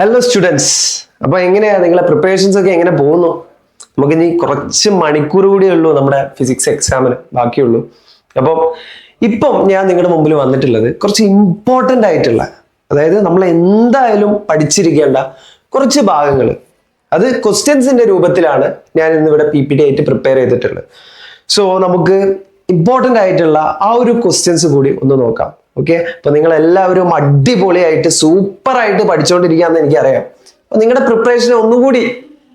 Hello students അപ്പൊ എങ്ങനെയാ നിങ്ങളെ പ്രിപ്പറേഷൻസ് ഒക്കെ എങ്ങനെ പോകുന്നു? നമുക്ക് ഇനി കുറച്ച് മണിക്കൂർ കൂടിയേ ഉള്ളൂ നമ്മുടെ ഫിസിക്സ് എക്സാമിന് ബാക്കിയുള്ളൂ. അപ്പം ഇപ്പം ഞാൻ നിങ്ങളുടെ മുമ്പിൽ വന്നിട്ടുള്ളത് കുറച്ച് ഇമ്പോർട്ടന്റ് ആയിട്ടുള്ള അതായത് നമ്മൾ എന്തായാലും പഠിച്ചിരിക്കേണ്ട കുറച്ച് ഭാഗങ്ങൾ അത് ക്വസ്റ്റ്യൻസിന്റെ രൂപത്തിലാണ് ഞാൻ ഇന്നിവിടെ പി പി ടി ആയിട്ട് പ്രിപ്പയർ ചെയ്തിട്ടുള്ളത്. സോ നമുക്ക് ഇമ്പോർട്ടന്റ് ആയിട്ടുള്ള ആ ഒരു ക്വസ്റ്റ്യൻസ് കൂടി ഒന്ന് നോക്കാം. ഓക്കെ അപ്പൊ നിങ്ങൾ എല്ലാവരും അടിപൊളിയായിട്ട് ആയിട്ട് പഠിച്ചുകൊണ്ടിരിക്കാന്ന് എനിക്കറിയാം. അപ്പൊ നിങ്ങളുടെ പ്രിപ്പറേഷൻ ഒന്നുകൂടി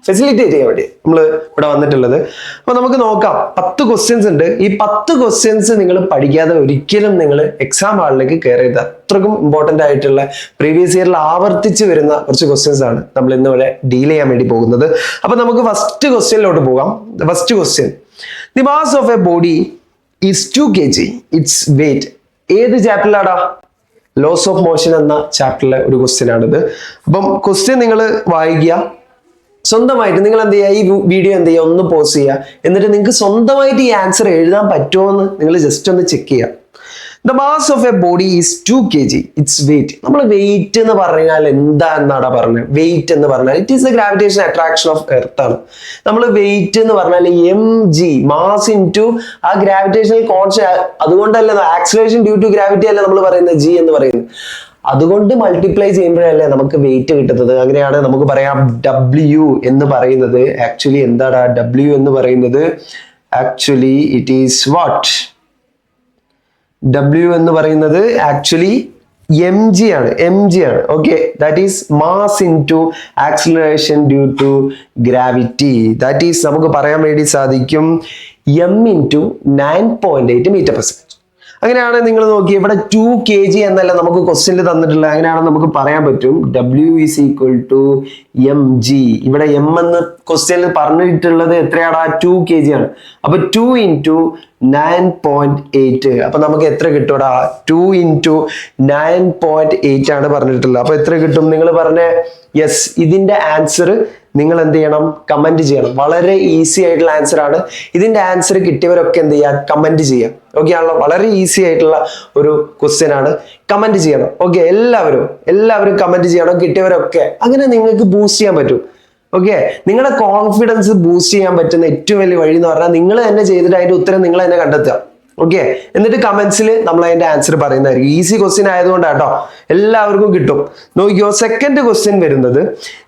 ഫെസിലിറ്റേറ്റ് ചെയ്യാൻ വേണ്ടി നമ്മൾ ഇവിടെ വന്നിട്ടുള്ളത്. അപ്പൊ നമുക്ക് നോക്കാം. പത്ത് ക്വസ്റ്റ്യൻസ് ഉണ്ട്. ഈ പത്ത് ക്വസ്റ്റ്യൻസ് നിങ്ങൾ പഠിക്കാതെ ഒരിക്കലും നിങ്ങൾ എക്സാം ഹാളിലേക്ക് കയറരുത്. അത്രക്കും ഇമ്പോർട്ടന്റ് ആയിട്ടുള്ള പ്രീവിയസ് ഇയറിൽ ആവർത്തിച്ച് വരുന്ന കുറച്ച് ക്വസ്റ്റ്യൻസ് ആണ് നമ്മൾ ഇന്ന് ഇവിടെ ഡീൽ ചെയ്യാൻ വേണ്ടി പോകുന്നത്. അപ്പൊ നമുക്ക് ഫസ്റ്റ് ക്വസ്റ്റ്യനിലോട്ട് പോകാം. First question the mass of a body is two K G it's weight ഏത് ചാപ്റ്ററിലാടാ ലോസ് ഓഫ് മോഷൻ എന്ന ചാപ്റ്ററിലെ ഒരു ക്വസ്റ്റ്യൻ ആണിത് അപ്പം ക്വസ്റ്റ്യൻ നിങ്ങൾ വായിക്കുക. സ്വന്തമായിട്ട് നിങ്ങൾ എന്ത് ചെയ്യുക? ഈ വീഡിയോ എന്ത് ചെയ്യുക? ഒന്ന് പോസ് ചെയ്യുക. എന്നിട്ട് നിങ്ങൾക്ക് സ്വന്തമായിട്ട് ഈ ആൻസർ എഴുതാൻ പറ്റുമോ എന്ന് നിങ്ങൾ ജസ്റ്റ് ഒന്ന് ചെക്ക് ചെയ്യുക. The mass of a body is two K G it's weight നമ്മൾ വെയിറ്റ് എന്ന് പറഞ്ഞാൽ എന്താ എന്നാടാ പറഞ്ഞത്? വെയിറ്റ് എന്ന് പറഞ്ഞാൽ it is the gravitation attraction of earth ആണ്. നമ്മൾ വെയിറ്റ് എന്ന് പറഞ്ഞാൽ M G mass in to ആ ഗ്രാവിറ്റേഷണൽ കോൺസ് അതുകൊണ്ടല്ല ആക്സിലേഷൻ ഡ്യൂ ടു ഗ്രാവിറ്റി അല്ല നമ്മൾ പറയുന്നത്? ജി എന്ന് പറയുന്നത്. അതുകൊണ്ട് മൾട്ടിപ്ലൈ ചെയ്യുമ്പോഴല്ലേ നമുക്ക് വെയിറ്റ് കിട്ടുന്നത്? അങ്ങനെയാണ് നമുക്ക് പറയാം ഡബ്ല്യു എന്ന് പറയുന്നത്. ആക്ച്വലി എന്താണ് ഡബ്ല്യു എന്ന് പറയുന്നത്? Actually it is what W എന്ന് പറയുന്നത് ആക്ച്വലി എം ജി ആണ് എം ജി ആണ്. Okay that is mass into acceleration due to gravity that is നമുക്ക് പറയാൻ വേണ്ടി സാധിക്കും M into nine point eight metre per second അങ്ങനെയാണ് നിങ്ങൾ നോക്കി ഇവിടെ ടു കെ ജി എന്നല്ല നമുക്ക് ക്വസ്റ്റ്യനിൽ തന്നിട്ടുള്ളത്. അങ്ങനെയാണെന്ന് നമുക്ക് പറയാൻ പറ്റും. W is equal to M G ഇവിടെ എം എന്ന് ക്വസ്റ്റ്യനിൽ പറഞ്ഞിട്ടുള്ളത് എത്രയാണ് ആ ടു കെ ജി ആണ്. അപ്പൊ two into nine point eight അപ്പൊ നമുക്ക് എത്ര കിട്ടൂടാ? Two into nine point eight ആണ് പറഞ്ഞിട്ടുള്ളത്. അപ്പൊ എത്ര കിട്ടും? നിങ്ങൾ പറഞ്ഞ യെസ് ഇതിന്റെ ആൻസർ നിങ്ങൾ എന്ത് ചെയ്യണം. കമന്റ് ചെയ്യണം വളരെ ഈസി ആയിട്ടുള്ള ആൻസർ ആണ്. ഇതിന്റെ ആൻസർ കിട്ടിയവരൊക്കെ എന്ത് ചെയ്യുക കമന്റ് ചെയ്യാം. ഓക്കെ ആണല്ലോ? വളരെ ഈസി ആയിട്ടുള്ള ഒരു ക്വസ്റ്റ്യൻ ആണ്. കമന്റ് ചെയ്യണം. ഓക്കെ എല്ലാവരും എല്ലാവരും കമന്റ് ചെയ്യണം. കിട്ടിയവരൊക്കെ. അങ്ങനെ നിങ്ങൾക്ക് ബൂസ്റ്റ് ചെയ്യാൻ പറ്റും. ഓക്കെ നിങ്ങളുടെ കോൺഫിഡൻസ് ബൂസ്റ്റ് ചെയ്യാൻ പറ്റുന്ന ഏറ്റവും വലിയ വഴി എന്ന് പറഞ്ഞാൽ നിങ്ങൾ തന്നെ ചെയ്തിട്ട് അതിന്റെ ഉത്തരം നിങ്ങൾ തന്നെ കണ്ടെത്തുക. ഓക്കെ എന്നിട്ട് കമന്റ്സിൽ നമ്മൾ അതിന്റെ ആൻസർ പറയുന്നതായിരിക്കും. ഈസി ക്വസ്റ്റ്യൻ ആയതുകൊണ്ടാട്ടോ എല്ലാവർക്കും കിട്ടും. നോക്കിയോ സെക്കൻഡ് ക്വസ്റ്റ്യൻ വരുന്നത്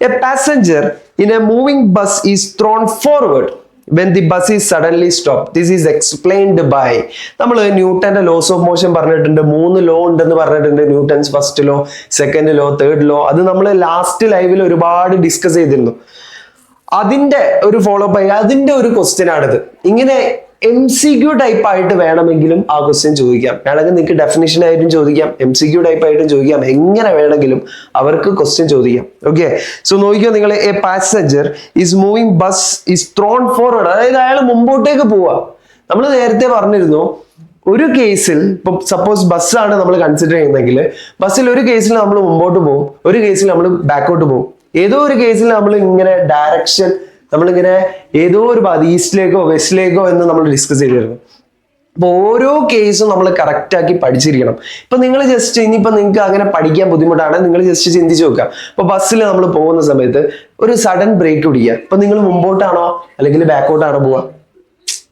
a passenger in a moving bus is thrown forward when the bus is suddenly stop this is explained by നമ്മൾ ന്യൂട്ടന്റെ ലോസ് ഓഫ് മോഷൻ പറഞ്ഞിട്ടുണ്ട്. മൂന്ന് ലോ ഉണ്ടെന്ന് പറഞ്ഞിട്ടുണ്ട്. Newton's first law second law third law അത് നമ്മൾ last ലൈവിൽ ഒരുപാട് ഡിസ്കസ് ചെയ്തിരുന്നു. അതിന്റെ ഒരു ഫോളോ അപ്പ് അതിന്റെ ഒരു ക്വസ്റ്റ്യൻ ആണിത്. ഇങ്ങനെ എം സി ക്യു ടൈപ്പ് ആയിട്ട് വേണമെങ്കിലും ആ ക്വസ്റ്റ്യൻ ചോദിക്കാം. വേണമെങ്കിൽ നിങ്ങൾക്ക് ഡെഫിനേഷൻ ആയിട്ടും ചോദിക്കാം. എം സി ക്യു ടൈപ്പ് ആയിട്ടും ചോദിക്കാം. എങ്ങനെ വേണമെങ്കിലും അവർക്ക് ക്വസ്റ്റ്യൻ ചോദിക്കാം. ഓക്കെ സോ നോക്കിയോ നിങ്ങൾ a passenger is moving bus is thrown forward അതായത് അയാൾ മുമ്പോട്ടേക്ക് പോവാ. നമ്മൾ നേരത്തെ പറഞ്ഞിരുന്നു ഒരു കേസിൽ ഇപ്പൊ സപ്പോസ് ബസ്സാണ് നമ്മൾ കൺസിഡർ ചെയ്യുന്നതെങ്കിൽ ബസ്സിൽ ഒരു കേസിൽ നമ്മൾ മുമ്പോട്ട് പോകും ഒരു കേസിൽ നമ്മൾ ബാക്കോട്ട് പോകും ഏതോ ഒരു കേസിൽ നമ്മൾ ഇങ്ങനെ ഡയറക്ഷൻ നമ്മളിങ്ങനെ ഏതോ ഒരു ഭാഗത്ത് ഈസ്റ്റിലേക്കോ വെസ്റ്റിലേക്കോ എന്ന് നമ്മൾ ഡിസ്കസ് ചെയ്തിരുന്നു. അപ്പൊ ഓരോ കേസും നമ്മൾ കറക്റ്റ് ആക്കി പഠിച്ചിരിക്കണം. ഇപ്പൊ നിങ്ങൾ ജസ്റ്റ് ഇനിയിപ്പോ നിങ്ങൾക്ക് അങ്ങനെ പഠിക്കാൻ ബുദ്ധിമുട്ടാണ് നിങ്ങൾ ജസ്റ്റ് ചിന്തിച്ച് നോക്കുക. ഇപ്പൊ ബസ്സിൽ നമ്മൾ പോകുന്ന സമയത്ത് ഒരു സഡൻ ബ്രേക്ക് പിടിക്കുക ഇപ്പൊ നിങ്ങൾ മുമ്പോട്ടാണോ അല്ലെങ്കിൽ ബാക്കോട്ടാണോ പോവുക?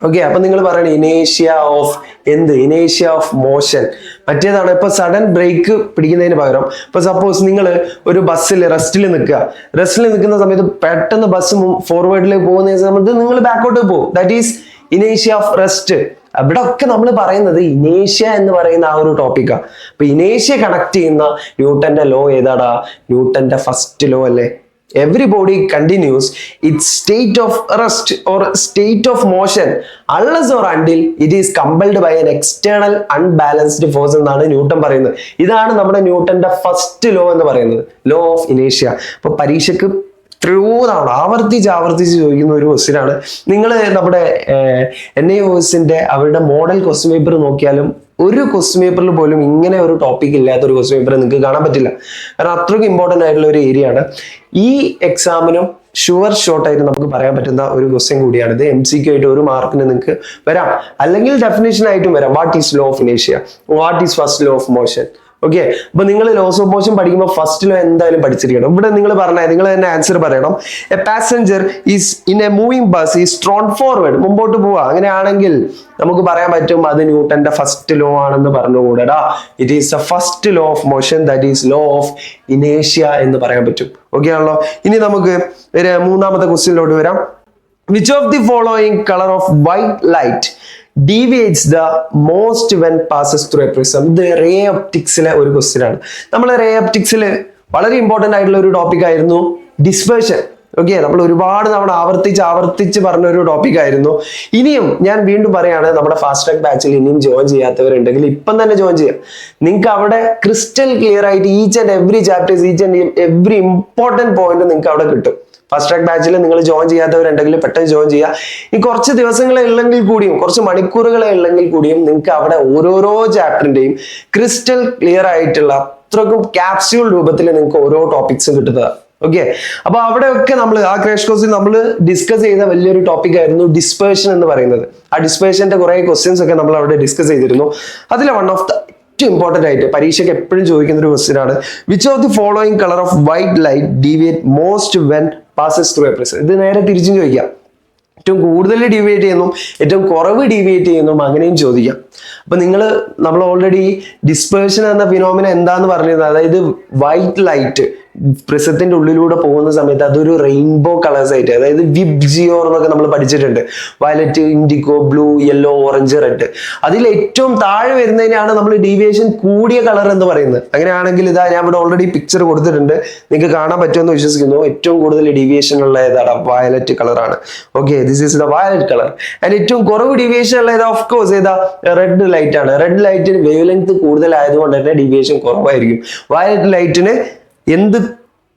ഓക്കെ അപ്പൊ നിങ്ങൾ പറയണം ഇനേഷ്യ ഓഫ് എന്ത്? ഇനേഷ്യ ഓഫ് മോഷൻ. മറ്റേതാണ് ഇപ്പൊ സഡൻ ബ്രേക്ക് പിടിക്കുന്നതിന് പകരം ഇപ്പൊ സപ്പോസ് നിങ്ങൾ ഒരു ബസ്സിൽ റെസ്റ്റിൽ നിൽക്കുക. റെസ്റ്റിൽ നിൽക്കുന്ന സമയത്ത് പെട്ടെന്ന് ബസ് ഫോർവേഡിലേക്ക് പോകുന്ന സമയത്ത് നിങ്ങൾ ബാക്കോട്ട് പോകും. ദാറ്റ് ഈസ് ഇനേഷ്യ ഓഫ് റെസ്റ്റ് അവിടെ ഒക്കെ നമ്മൾ പറയുന്നത് ഇനേഷ്യ എന്ന് പറയുന്ന ആ ഒരു ടോപ്പിക്കാണ് അപ്പൊ ഇനേഷ്യ കണക്ട് ചെയ്യുന്ന ന്യൂട്ടന്റെ ലോ ഏതാടാ? ന്യൂട്ടന്റെ ഫസ്റ്റ് ലോ അല്ലേ? Every body continues it state of rest or state of motion unless or until it is compelled by an external unbalanced force എന്നാണ് ന്യൂട്ടൺ പറയുന്നത്. ഇതാണ് നമ്മുടെ ന്യൂട്ടന്റെ ഫസ്റ്റ് ലോ എന്ന് പറയുന്നത്. ലോ ഓഫ് ഇനേഷ്യ അപ്പൊ പരീക്ഷക്ക് എത്രയോ തവണ ആവർത്തിച്ച് ആവർത്തിച്ച് ചോദിക്കുന്ന ഒരു ക്വസ്റ്റിനാണ് നിങ്ങൾ നമ്മുടെ എൻ ഐ ഓസിന്റെ അവരുടെ മോഡൽ ക്വസ്റ്റ്യൻ പേപ്പർ നോക്കിയാലും ഒരു ക്വസ്റ്റ്യൻ പേപ്പറിൽ പോലും ഇങ്ങനെ ഒരു ടോപ്പിക് ഇല്ലാത്ത ഒരു ക്വസ്റ്റ്യൻ പേപ്പർ നിങ്ങൾക്ക് കാണാൻ പറ്റില്ല. കാരണം അത്രയ്ക്ക് ഇമ്പോർട്ടന്റ് ആയിട്ടുള്ള ഒരു ഏരിയ ആണ്. ഈ എക്സാമിനും ഷുവർ ഷോർട്ട് ആയിട്ട് നമുക്ക് പറയാൻ പറ്റുന്ന ഒരു ക്വസ്റ്റ്യൻ കൂടിയാണ് ഇത് എം സി ക്യു ആയിട്ട് ഒരു മാർക്കിന് നിങ്ങൾക്ക് വരാം. അല്ലെങ്കിൽ ഡെഫിനേഷൻ ആയിട്ടും വരാം. What is law of ഇനേഷ്യ what is first law of motion okay അപ്പൊ നിങ്ങൾ ലോസ് ഓഫ് മോഷൻ പഠിക്കുമ്പോൾ ഫസ്റ്റ് ലോ എന്തായാലും പഠിച്ചിരിക്കണം. ഇവിടെ നിങ്ങൾ പറഞ്ഞാൽ നിങ്ങൾ തന്നെ ആൻസർ പറയണം. A passenger is in a moving bus is strong forward മുമ്പോട്ട് പോവാ അങ്ങനെയാണെങ്കിൽ നമുക്ക് പറയാൻ പറ്റും അത് ന്യൂട്ടന്റെ ഫസ്റ്റ് ലോ ആണെന്ന് പറഞ്ഞുകൂടാ it is the first law of motion that is law of ഇനേഷ്യ എന്ന് പറയാൻ പറ്റും. ഓക്കെ ആണല്ലോ? ഇനി നമുക്ക് മൂന്നാമത്തെ ക്വസ്റ്റ്യനിലോട്ട് വരാം. Which of the following colour of white light deviates the most when passes through a prism ഇത് റേ ഒപ്റ്റിക്സിലെ ഒരു ക്വസ്റ്റ്യൻ ആണ്. നമ്മൾ റേ ഒപ്റ്റിക്സിൽ വളരെ ഇമ്പോർട്ടന്റ് ആയിട്ടുള്ള ഒരു ടോപ്പിക് ആയിരുന്നു ഡിസ്പേഷൻ ഓക്കെ നമ്മൾ ഒരുപാട് തവണ ആവർത്തിച്ച് ആവർത്തിച്ച് പറഞ്ഞ ഒരു ടോപ്പിക് ആയിരുന്നു. ഇനിയും ഞാൻ വീണ്ടും പറയാണ് നമ്മുടെ ഫാസ്റ്റ് ട്രാക്ക് ബാച്ചിൽ ഇനിയും ജോയിൻ ചെയ്യാത്തവരുണ്ടെങ്കിൽ ഇപ്പം തന്നെ ജോയിൻ ചെയ്യാം. നിങ്ങൾക്ക് അവിടെ ക്രിസ്റ്റൽ ക്ലിയർ ആയിട്ട് each and every chapters each and every important point നിങ്ങൾക്ക് അവിടെ കിട്ടും. ഫസ്റ്റ് ട്രാക്ക് ബാച്ചിൽ നിങ്ങൾ ജോയിൻ ചെയ്യാത്തവരുണ്ടെങ്കിൽ പെട്ടെന്ന് ജോയിൻ ചെയ്യുക ഈ കുറച്ച് ദിവസങ്ങളെ ഉള്ളെങ്കിൽ കൂടിയും കുറച്ച് മണിക്കൂറുകളെ ഉള്ളെങ്കിൽ കൂടിയും നിങ്ങൾക്ക് അവിടെ ഓരോരോ ചാപ്റ്ററിന്റെയും ക്രിസ്റ്റൽ ക്ലിയർ ആയിട്ടുള്ള അത്രക്കും ക്യാപ്സ്യൂൾ രൂപത്തിൽ നിങ്ങൾക്ക് ഓരോ ടോപ്പിക്സും കിട്ടുന്നതാണ് ഓക്കെ അപ്പൊ അവിടെയൊക്കെ നമ്മൾ ആ ക്രാഷ് കോഴ്സിൽ നമ്മൾ ഡിസ്കസ് ചെയ്ത വലിയൊരു ടോപ്പിക് ആയിരുന്നു ഡിസ്പേർഷൻ എന്ന് പറയുന്നത്. ആ ഡിസ്പേർഷന്റെ കുറെ ക്വസ്റ്റ്യൻസ് ഒക്കെ നമ്മൾ അവിടെ ഡിസ്കസ് ചെയ്തിരുന്നു. അതിൽ വൺ ഓഫ് ദ ഏറ്റവും ഇമ്പോർട്ടന്റ് ആയിട്ട് പരീക്ഷയ്ക്ക് എപ്പോഴും ചോദിക്കുന്ന ഒരു ക്വസ്റ്റ്യൻ ആണ്. Which of the following colour of white light deviate most when passes through a plus ഇത് നേരെ തിരിച്ചും ചോദിക്കാം. ഏറ്റവും കൂടുതൽ ഡീവിയേറ്റ് ചെയ്യുന്നു ഏറ്റവും കുറവ് ഡീവിയേറ്റ് ചെയ്യുന്നു അങ്ങനെയും ചോദിക്കാം. അപ്പൊ നിങ്ങൾ നമ്മൾ ഓൾറെഡി ഡിസ്പേഴ്ഷൻ എന്ന ഫിനോമിന എന്താന്ന് പറഞ്ഞിരുന്നത്? അതായത് വൈറ്റ് ലൈറ്റ് പ്രിസത്തിന്റെ ഉള്ളിലൂടെ പോകുന്ന സമയത്ത് അതൊരു റെയിൻബോ കളേഴ്സ് ആയിട്ട് അതായത് വിബ് ജിയോ എന്നൊക്കെ നമ്മൾ പഠിച്ചിട്ടുണ്ട്. Violet indigo blue yellow orange red. അതിൽ ഏറ്റവും താഴെ വരുന്നതിനാണ് നമ്മൾ ഡീവിയേഷൻ കൂടിയ കളർ എന്ന് പറയുന്നത്. അങ്ങനെയാണെങ്കിൽ ഇതാ ഞാൻ ഇവിടെ ഓൾറെഡി പിക്ചർ കൊടുത്തിട്ടുണ്ട്. നിങ്ങൾക്ക് കാണാൻ പറ്റുമെന്ന് വിശ്വസിക്കുന്നു. ഏറ്റവും കൂടുതൽ ഡീവിയേഷൻ ഉള്ള ഏതാണ്? വയലറ്റ് കളറാണ് okay this is the violet colour. And ഏറ്റവും കുറവ് ഡീവിയേഷൻ ഉള്ള ഏതാ? ഓഫ് കോഴ്സ് ഏതാ? റെഡ് ലൈറ്റ് ആണ്. റെഡ് ലൈറ്റിന് വേവ് ലെങ്ത് കൂടുതലായതുകൊണ്ട് തന്നെ ഡീവിയേഷൻ കുറവായിരിക്കും. വയലറ്റ് ലൈറ്റിന് എന്ത്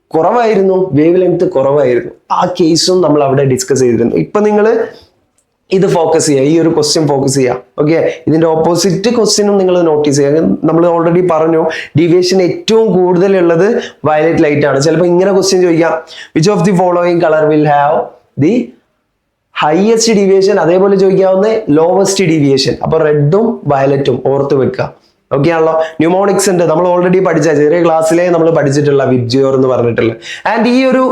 കുറവായിരുന്നു? വേവ് ലെങ്ത് കുറവായിരുന്നു. ആ കേസും നമ്മൾ അവിടെ ഡിസ്കസ് ചെയ്തിരുന്നു. ഇപ്പൊ നിങ്ങൾ ഇത് ഫോക്കസ് ചെയ്യുക ഈ ഒരു ക്വസ്റ്റ്യൻ ഫോക്കസ് ചെയ്യുക ഓക്കെ ഇതിന്റെ ഓപ്പോസിറ്റ് ക്വസ്റ്റ്യനും നിങ്ങൾ നോട്ടീസ് ചെയ്യുക നമ്മൾ ഓൾറെഡി പറഞ്ഞു. ഡീവിയേഷൻ ഏറ്റവും കൂടുതലുള്ളത് വയലറ്റ് ലൈറ്റ് ആണ്. ചിലപ്പോൾ ഇങ്ങനെ ക്വസ്റ്റ്യൻ ചോദിക്കാം. Which of the following colour will have the highest deviation അതേപോലെ ചോദിക്കാവുന്ന ലോവസ്റ്റ് ഡീവിയേഷൻ അപ്പൊ റെഡും വയലറ്റും ഓർത്ത് വെക്കുക. ഓക്കെ ആണല്ലോ. ന്യൂമോണിക്സ് ഉണ്ട്. നമ്മൾ ഓൾറെഡി പഠിച്ച ചെറിയ ക്ലാസ്സിലെ നമ്മൾ പഠിച്ചിട്ടുള്ള വിബ്ജിയോർ എന്ന് പറഞ്ഞിട്ടുള്ള. ആൻഡ് ഈ ഒരു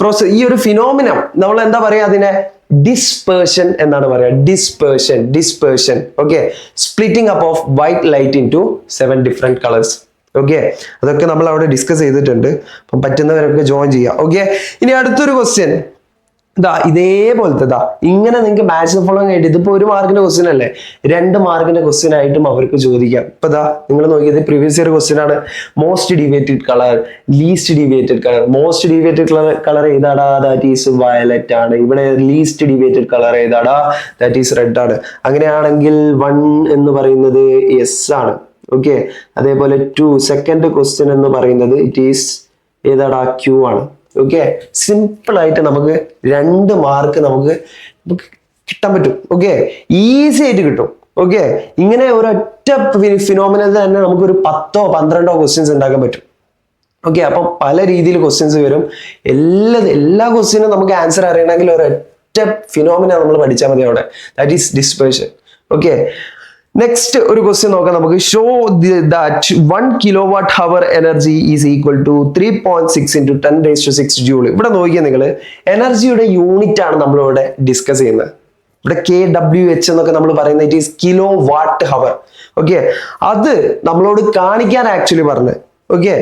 പ്രോസസ് ഈ ഒരു ഫിനോമിനം നമ്മൾ എന്താ പറയാ അതിനെ? ഡിസ്പേർഷൻ എന്നാണ് പറയുക dispersion dispersion okay splitting up of white light into seven different colours okay അതൊക്കെ നമ്മൾ അവിടെ ഡിസ്കസ് ചെയ്തിട്ടുണ്ട്. അപ്പം പറ്റുന്നവരൊക്കെ ജോയിൻ ചെയ്യാം. ഓക്കെ ഇനി അടുത്തൊരു ക്വസ്റ്റ്യൻ ഇതാ ഇതേപോലത്തെ ഇതാ ഇങ്ങനെ നിങ്ങൾക്ക് മാച്ച് ഫോളോ ആയിട്ട് ഇതിപ്പോ ഒരു മാർക്കിന്റെ ക്വസ്റ്റ്യൻ അല്ലേ? രണ്ട് മാർക്കിന്റെ ക്വസ്റ്റ്യൻ ആയിട്ടും അവർക്ക് ചോദിക്കാം. ഇപ്പൊ ഇതാ നിങ്ങൾ നോക്കിയത് പ്രീവിയസ് ഇയർ ക്വസ്റ്റ്യൻ ആണ്. Most deviated colour least deviated colour most deviated colour colour ഏതാടാ? ദാറ്റ് ഈസ് വയലറ്റ് ആണ്. ഇവിടെ ലീസ്റ്റ് ഡിവേറ്റഡ് കളർ ഏതാടാ? ദാറ്റ് ഈസ് റെഡ് ആണ്. അങ്ങനെയാണെങ്കിൽ വൺ എന്ന് പറയുന്നത് എസ് ആണ്. ഓക്കെ അതേപോലെ ടു സെക്കൻഡ് ക്വസ്റ്റ്യൻ എന്ന് പറയുന്നത് ഇറ്റ് ഈസ് ഏതാടാ? ക്യൂ ആണ്. ഓക്കെ സിമ്പിൾ ആയിട്ട് നമുക്ക് രണ്ട് മാർക്ക് നമുക്ക് നമുക്ക് കിട്ടാൻ പറ്റും. ഓക്കെ ഈസി ആയിട്ട് കിട്ടും. ഓക്കെ ഇങ്ങനെ ഒരൊറ്റ ഫിനോമിനൽ തന്നെ നമുക്ക് ഒരു പത്തോ പന്ത്രണ്ടോ ക്വസ്റ്റ്യൻസ് ഉണ്ടാക്കാൻ പറ്റും. ഓക്കെ അപ്പം പല രീതിയിൽ ക്വസ്റ്റ്യൻസ് വരും. എല്ലാ എല്ലാ ക്വസ്റ്റ്യനും നമുക്ക് ആൻസർ അറിയണമെങ്കിൽ ഒരൊറ്റ ഫിനോമിന നമ്മൾ പഠിച്ചാൽ മതി അവിടെ. That is dispersion okay next ഒരു ക്വസ്റ്റ്യൻ നോക്കാം നമുക്ക്. Show that one kilowatt hour energy is equal to three point six into ten raise to six joule ഇവിടെ നോക്കിയാൽ നിങ്ങൾ എനർജിയുടെ യൂണിറ്റ് ആണ് നമ്മളിവിടെ ഡിസ്കസ് ചെയ്യുന്നത്. ഇവിടെ കെ ഡബ്ല്യു എച്ച് എന്നൊക്കെ നമ്മൾ പറയുന്നത് it is kilowatt hour okay അത് നമ്മളോട് കാണിക്കാൻ ആക്ച്വലി പറഞ്ഞത്. ഓക്കെ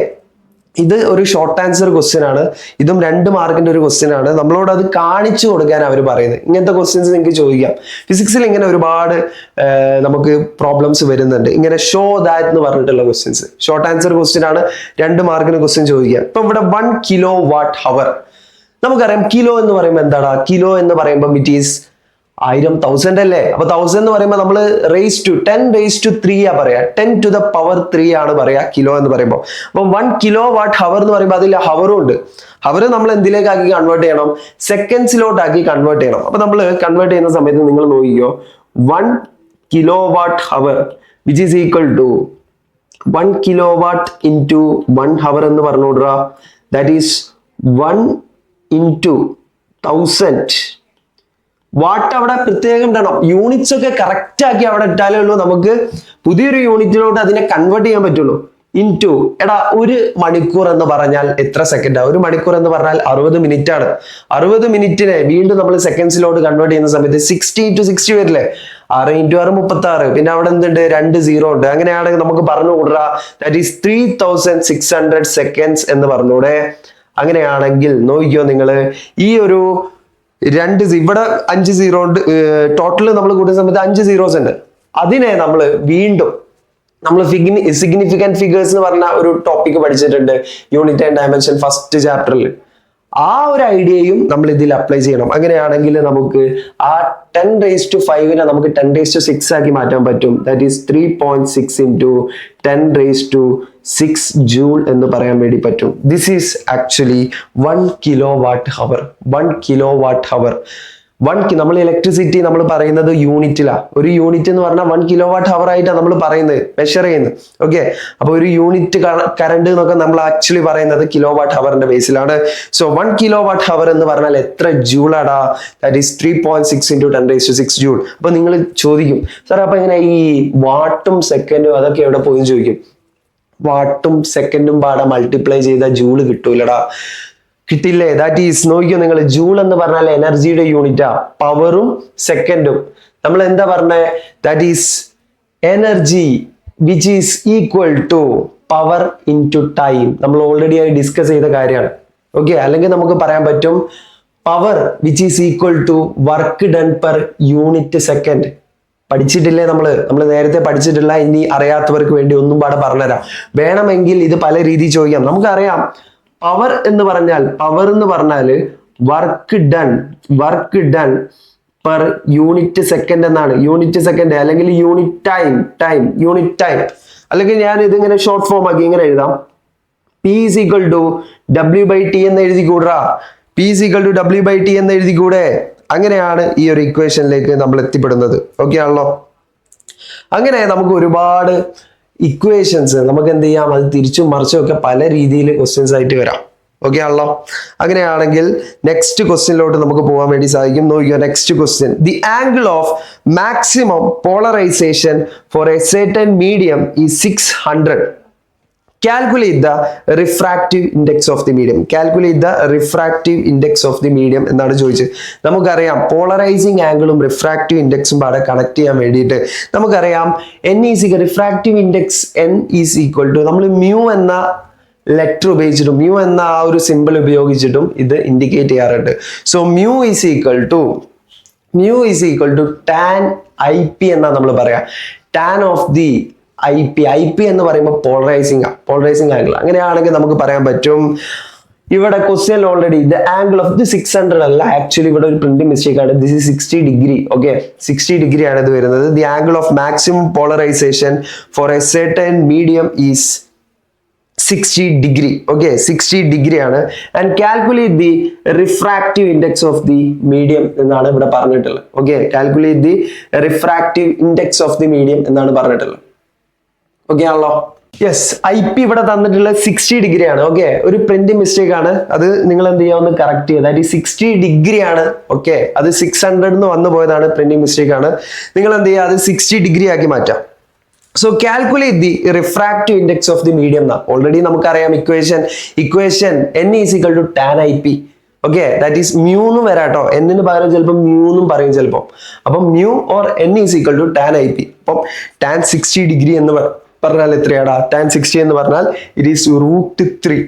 ഇത് ഒരു ഷോർട്ട് ആൻസർ ക്വസ്റ്റ്യൻ ആണ്. ഇതും രണ്ട് മാർക്കിന്റെ ഒരു ക്വസ്റ്റ്യൻ ആണ്. നമ്മളോട് അത് കാണിച്ചു കൊടുക്കാൻ അവർ പറയുന്നത്. ഇങ്ങനത്തെ ക്വസ്റ്റ്യൻസ് നിങ്ങൾക്ക് ചോദിക്കാം. ഫിസിക്സിൽ ഇങ്ങനെ ഒരുപാട് നമുക്ക് പ്രോബ്ലംസ് വരുന്നുണ്ട്. ഇങ്ങനെ ഷോ ദാറ്റ് എന്ന് പറഞ്ഞിട്ടുള്ള ക്വസ്റ്റ്യൻസ് ഷോർട്ട് ആൻസർ ക്വസ്റ്റ്യൻ ആണ്. രണ്ട് മാർക്കിന് ക്വസ്റ്റ്യൻ ചോദിക്കുക ഇപ്പൊ ഇവിടെ വൺ കിലോ വാട്ട് ഹവർ നമുക്കറിയാം കിലോ എന്ന് പറയുമ്പോൾ എന്താടാ? കിലോ എന്ന് പറയുമ്പോൾ ഇറ്റ് ഈസ് ആയിരം തൗസൻഡ് അല്ലേ? അപ്പൊ തൗസൻഡ് എന്ന് പറയുമ്പോൾ നമ്മൾ raise to ten raise to three ആ പറയാ. Ten to the power three ആണ് പറയാ കിലോ എന്ന് പറയുമ്പോൾ അപ്പൊ വൺ കിലോ വാട്ട് ഹവർ എന്ന് പറയുമ്പോൾ അതിൽ ഹവറും ഉണ്ട്. ഹവർ നമ്മൾ എന്തിലേക്കാക്കി കൺവേർട്ട് ചെയ്യണം? സെക്കൻഡ്സിലോട്ടാക്കി കൺവേർട്ട് ചെയ്യണം. അപ്പൊ നമ്മൾ കൺവേർട്ട് ചെയ്യുന്ന സമയത്ത് നിങ്ങൾ നോക്കിയോ one kilowatt hour which is equal to one kilowatt into one hour എന്ന് പറഞ്ഞുകൊടുക്കുക. That is one into thousand watt അവിടെ പ്രത്യേകം ഇടണം. യൂണിറ്റ്സ് ഒക്കെ കറക്റ്റ് ആക്കി അവിടെ ഇട്ടാലേ ഉള്ളൂ. നമുക്ക് പുതിയൊരു യൂണിറ്റിലോട്ട് അതിനെ കൺവേർട്ട് ചെയ്യാൻ പറ്റുള്ളൂ. ഇൻ ടു എടാ ഒരു മണിക്കൂർ എന്ന് പറഞ്ഞാൽ എത്ര സെക്കൻഡാ ഒരു മണിക്കൂർ എന്ന് പറഞ്ഞാൽ അറുപത് മിനിറ്റ് ആണ്. അറുപത് മിനിറ്റിനെ വീണ്ടും നമ്മൾ സെക്കൻഡ്സിലോട്ട് കൺവേർട്ട് ചെയ്യുന്ന സമയത്ത് സിക്സ്റ്റി ടു സിക്സ്റ്റി വരില്ലേ? ആറ് ഇന്റു ആറ് മുപ്പത്തി ആറ് പിന്നെ അവിടെ എന്തുണ്ട്? രണ്ട് സീറോ ഉണ്ട്. അങ്ങനെയാണെങ്കിൽ നമുക്ക് പറഞ്ഞു കൂടുക that is three thousand six hundred seconds എന്ന് പറഞ്ഞൂടെ. അങ്ങനെയാണെങ്കിൽ നോക്കിയോ നിങ്ങൾ ഈ ഒരു രണ്ട് ഇവിടെ അഞ്ച് സീറോ ഉണ്ട്. ടോട്ടൽ നമ്മൾ കൂട്ടുന്ന സമയത്ത് അഞ്ച് സീറോസ് ഉണ്ട്. അതിനെ നമ്മൾ വീണ്ടും നമ്മൾ ഫിഗ്നി സിഗ്നിഫിക്കന്റ് ഫിഗേഴ്സ് എന്ന് പറഞ്ഞ ഒരു ടോപ്പിക് പഠിച്ചിട്ടുണ്ട്. യൂണിറ്റ് ആൻഡ് ഡയമെൻഷൻ ഫസ്റ്റ് ചാപ്റ്ററിൽ ആ ഒരു ഐഡിയയും നമ്മൾ ഇതിൽ അപ്ലൈ ചെയ്യണം. അങ്ങനെയാണെങ്കിൽ നമുക്ക് ആ ടെൻ റേസ് ടു ഫൈവിനെ നമുക്ക് ടെൻ റേസ് ടു സിക്സ് ആക്കി മാറ്റാൻ പറ്റും. That is three point six into ten raise to six joule എന്ന് പറയാൻ വേണ്ടി പറ്റും. This is actually one kilowatt hour one kilowatt hour one നമ്മൾ ഇലക്ട്രിസിറ്റി നമ്മൾ പറയുന്നത് യൂണിറ്റിലാണ് ഒരു യൂണിറ്റ് എന്ന് പറഞ്ഞാൽ വൺ കിലോ വാട്ട് ഹവർ ആയിട്ടാണ് നമ്മൾ പറയുന്നത് മെഷർ ചെയ്യുന്നത്. ഓക്കെ അപ്പോൾ ഒരു യൂണിറ്റ് കറണ്ട് എന്നൊക്കെ നമ്മൾ ആക്ച്വലി പറയുന്നത് കിലോ വാട്ട് ഹവറിന്റെ ബേസിലാണ് so one kilowatt hour എന്ന് പറഞ്ഞാൽ എത്ര ജൂളാടാ that is three point six into ten raise to six joule അപ്പൊ നിങ്ങൾ ചോദിക്കും സാർ അപ്പൊ ഇങ്ങനെ ഈ വാട്ടും സെക്കൻഡും അതൊക്കെ എവിടെ പോയി? ചോദിക്കും. വാട്ടും സെക്കൻഡും പാടെ മൾട്ടിപ്ലൈ ചെയ്താൽ ജൂൾ കിട്ടൂലടാ. കിട്ടില്ലേ ദാറ്റ് ഈസ് നോക്കിയോ നിങ്ങൾ ജൂൾ എന്ന് പറഞ്ഞാൽ എനർജിയുടെ യൂണിറ്റാ പവറും സെക്കൻഡും നമ്മൾ എന്താ പറഞ്ഞേ? That is energy which is equal to power into time നമ്മൾ ഓൾറെഡി ആയി ഡിസ്കസ് ചെയ്ത കാര്യമാണ്. ഓക്കെ അല്ലെങ്കിൽ നമുക്ക് പറയാൻ പറ്റും power which is equal to work done per unit second പഠിച്ചിട്ടില്ലേ നമ്മൾ നമ്മൾ നേരത്തെ പഠിച്ചിട്ടില്ല ഇനി അറിയാത്തവർക്ക് വേണ്ടി ഒന്നും പാടെ പറഞ്ഞുതരാം. വേണമെങ്കിൽ ഇത് പല രീതിയിൽ ചോദിക്കാം. നമുക്കറിയാം പവർ എന്ന് പറഞ്ഞാൽ പവർ എന്ന് പറഞ്ഞാൽ work done work done per unit second എന്നാണ്. യൂണിറ്റ് സെക്കൻഡ് അല്ലെങ്കിൽ unit time time unit time അല്ലെങ്കിൽ ഞാൻ ഇതിങ്ങനെ ഷോർട്ട് ഫോം ആക്കി ഇങ്ങനെ എഴുതാം. P is equal to W by T എന്ന് എഴുതി കൂടാ P is equal to W by T എന്ന് എഴുതി കൂടെ അങ്ങനെയാണ് ഈ ഒരു ഇക്വേഷനിലേക്ക് നമ്മൾ എത്തിപ്പെടുന്നത്. ഓക്കെ ആണല്ലോ? അങ്ങനെ നമുക്ക് ഒരുപാട് ഇക്വേഷൻസ് നമുക്ക് എന്ത് ചെയ്യാം? അത് തിരിച്ചും മറിച്ചും ഒക്കെ പല രീതിയിൽ ക്വസ്റ്റ്യൻസ് ആയിട്ട് വരാം. ഓക്കെ ആണല്ലോ? അങ്ങനെയാണെങ്കിൽ നെക്സ്റ്റ് ക്വസ്റ്റ്യനിലോട്ട് നമുക്ക് പോകാൻ വേണ്ടി സാധിക്കും. നോക്കിയോ next question the angle of maximum polarisation for a certain medium ഈ six hundred calculate the refractive index of the medium calculate the refractive index of the medium എന്നാണ് ചോദിച്ചത്. നമുക്കറിയാം പോളറൈസിങ് ആംഗിളും റിഫ്രാക്റ്റീവ് ഇൻഡെക്സും പാടെ കണക്ട് ചെയ്യാൻ വേണ്ടിയിട്ട് നമുക്കറിയാം N is refractive index N is equal to നമ്മൾ മ്യൂ എന്ന ലെറ്റർ ഉപയോഗിച്ചിട്ടും മ്യൂ എന്ന ആ ഒരു സിമ്പിൾ ഉപയോഗിച്ചിട്ടും ഇത് ഇൻഡിക്കേറ്റ് ചെയ്യാറുണ്ട്. So mu is equal to mu is equal to tan I P എന്നാ നമ്മൾ പറയാം. Tan of the I P I P എന്ന് പറയുമ്പോൾ പോളറൈസിങ് പോളറൈസിംഗ് ആംഗിൾ അങ്ങനെയാണെങ്കിൽ നമുക്ക് പറയാൻ പറ്റും. ഇവിടെ question already the angle of the six hundred അല്ല ആക്ച്വലി ഇവിടെ ഒരു പ്രിന്റിംഗ് മിസ്റ്റേക്ക് ആണ്. This is sixty degree okay sixty degree ആണ് ഇത് വരുന്നത്. The angle of maximum polarisation for a certain medium is sixty degree okay sixty degree ആണ്. And calculate the refractive index of the medium എന്നാണ് ഇവിടെ പറഞ്ഞിട്ടുള്ളത് okay calculate the refractive index of the medium എന്നാണ് പറഞ്ഞിട്ടുള്ളത്. Okay ആണല്ലോ. Yes I P ഇവിടെ തന്നിട്ടുള്ള sixty degree ആണ്. ഓക്കെ ഒരു പ്രിന്റ് മിസ്റ്റേക്ക് ആണ്. അത് നിങ്ങൾ എന്ത് ചെയ്യുക ഒന്ന് കറക്റ്റ് ചെയ്യുക. അതായത് സിക്സ്റ്റി ഡിഗ്രി ആണ്. ഓക്കെ അത് സിക്സ് ഹൺഡ്രഡ് എന്ന് വന്നു പോയതാണ് പ്രിന്റിംഗ് മിസ്റ്റേക്ക് ആണ്. നിങ്ങൾ എന്ത് ചെയ്യുക? അത് സിക്സ്റ്റി ഡിഗ്രി ആക്കി മാറ്റാം. So calculate the refractive index of the medium എന്നാ ഓൾറെഡി നമുക്കറിയാം equation equation N is equal to tan I P okay that is mu എന്ന് വരാം കേട്ടോ എന്നിന് പകരം ചിലപ്പോൾ മ്യൂ എന്നും പറയും ചിലപ്പോൾ അപ്പം mu or N is equal to tan I P അപ്പം ടാൻ സിക്സ്റ്റി ഡിഗ്രി എന്ന് പ- പറഞ്ഞാൽ എത്രയാടാ? ടാൻ സിക്സ്റ്റി എന്ന് പറഞ്ഞാൽ it is root three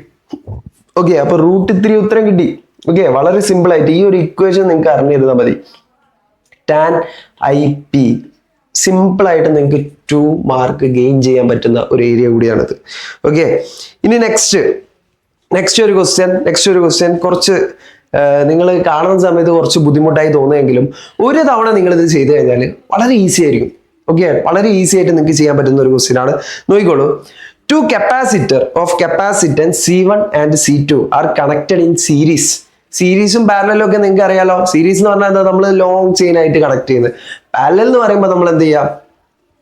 okay അപ്പൊ റൂട്ട് ത്രീ ഉത്തരം കിട്ടി. ഓക്കെ വളരെ സിമ്പിൾ ആയിട്ട് ഈ ഒരു ഇക്വേഷൻ നിങ്ങൾക്ക് അറിഞ്ഞിരുന്നാൽ മതി. ടാൻ ഐ പി സിമ്പിൾ ആയിട്ട് നിങ്ങൾക്ക് ടു മാർക്ക് ഗെയിൻ ചെയ്യാൻ പറ്റുന്ന ഒരു ഏരിയ കൂടിയാണിത്. ഓക്കെ ഇനി നെക്സ്റ്റ് നെക്സ്റ്റ് ഒരു ക്വസ്റ്റ്യൻ നെക്സ്റ്റ് ഒരു ക്വസ്റ്റ്യൻ കുറച്ച് നിങ്ങൾ കാണുന്ന സമയത്ത് കുറച്ച് ബുദ്ധിമുട്ടായി തോന്നുമെങ്കിലും ഒരു തവണ നിങ്ങളിത് ചെയ്തു കഴിഞ്ഞാൽ വളരെ ഈസി ആയിരിക്കും. ഓക്കെ വളരെ ഈസി ആയിട്ട് നിങ്ങൾക്ക് ചെയ്യാൻ പറ്റുന്ന ഒരു ക്വസ്റ്റ്യൻ ആണ്. നോക്കിക്കോളൂ. Two capacitor of capacitance C one and C two are connected in series സീരീസും പാരലും ഒക്കെ നിങ്ങൾക്ക് അറിയാലോ. സീരീസ് എന്ന് പറഞ്ഞാൽ എന്താ? നമ്മൾ ലോങ് ചെയിൻ ആയിട്ട് കണക്ട് ചെയ്യുന്നത്. പാരലൽ എന്ന് പറയുമ്പോൾ നമ്മൾ എന്ത് ചെയ്യാം?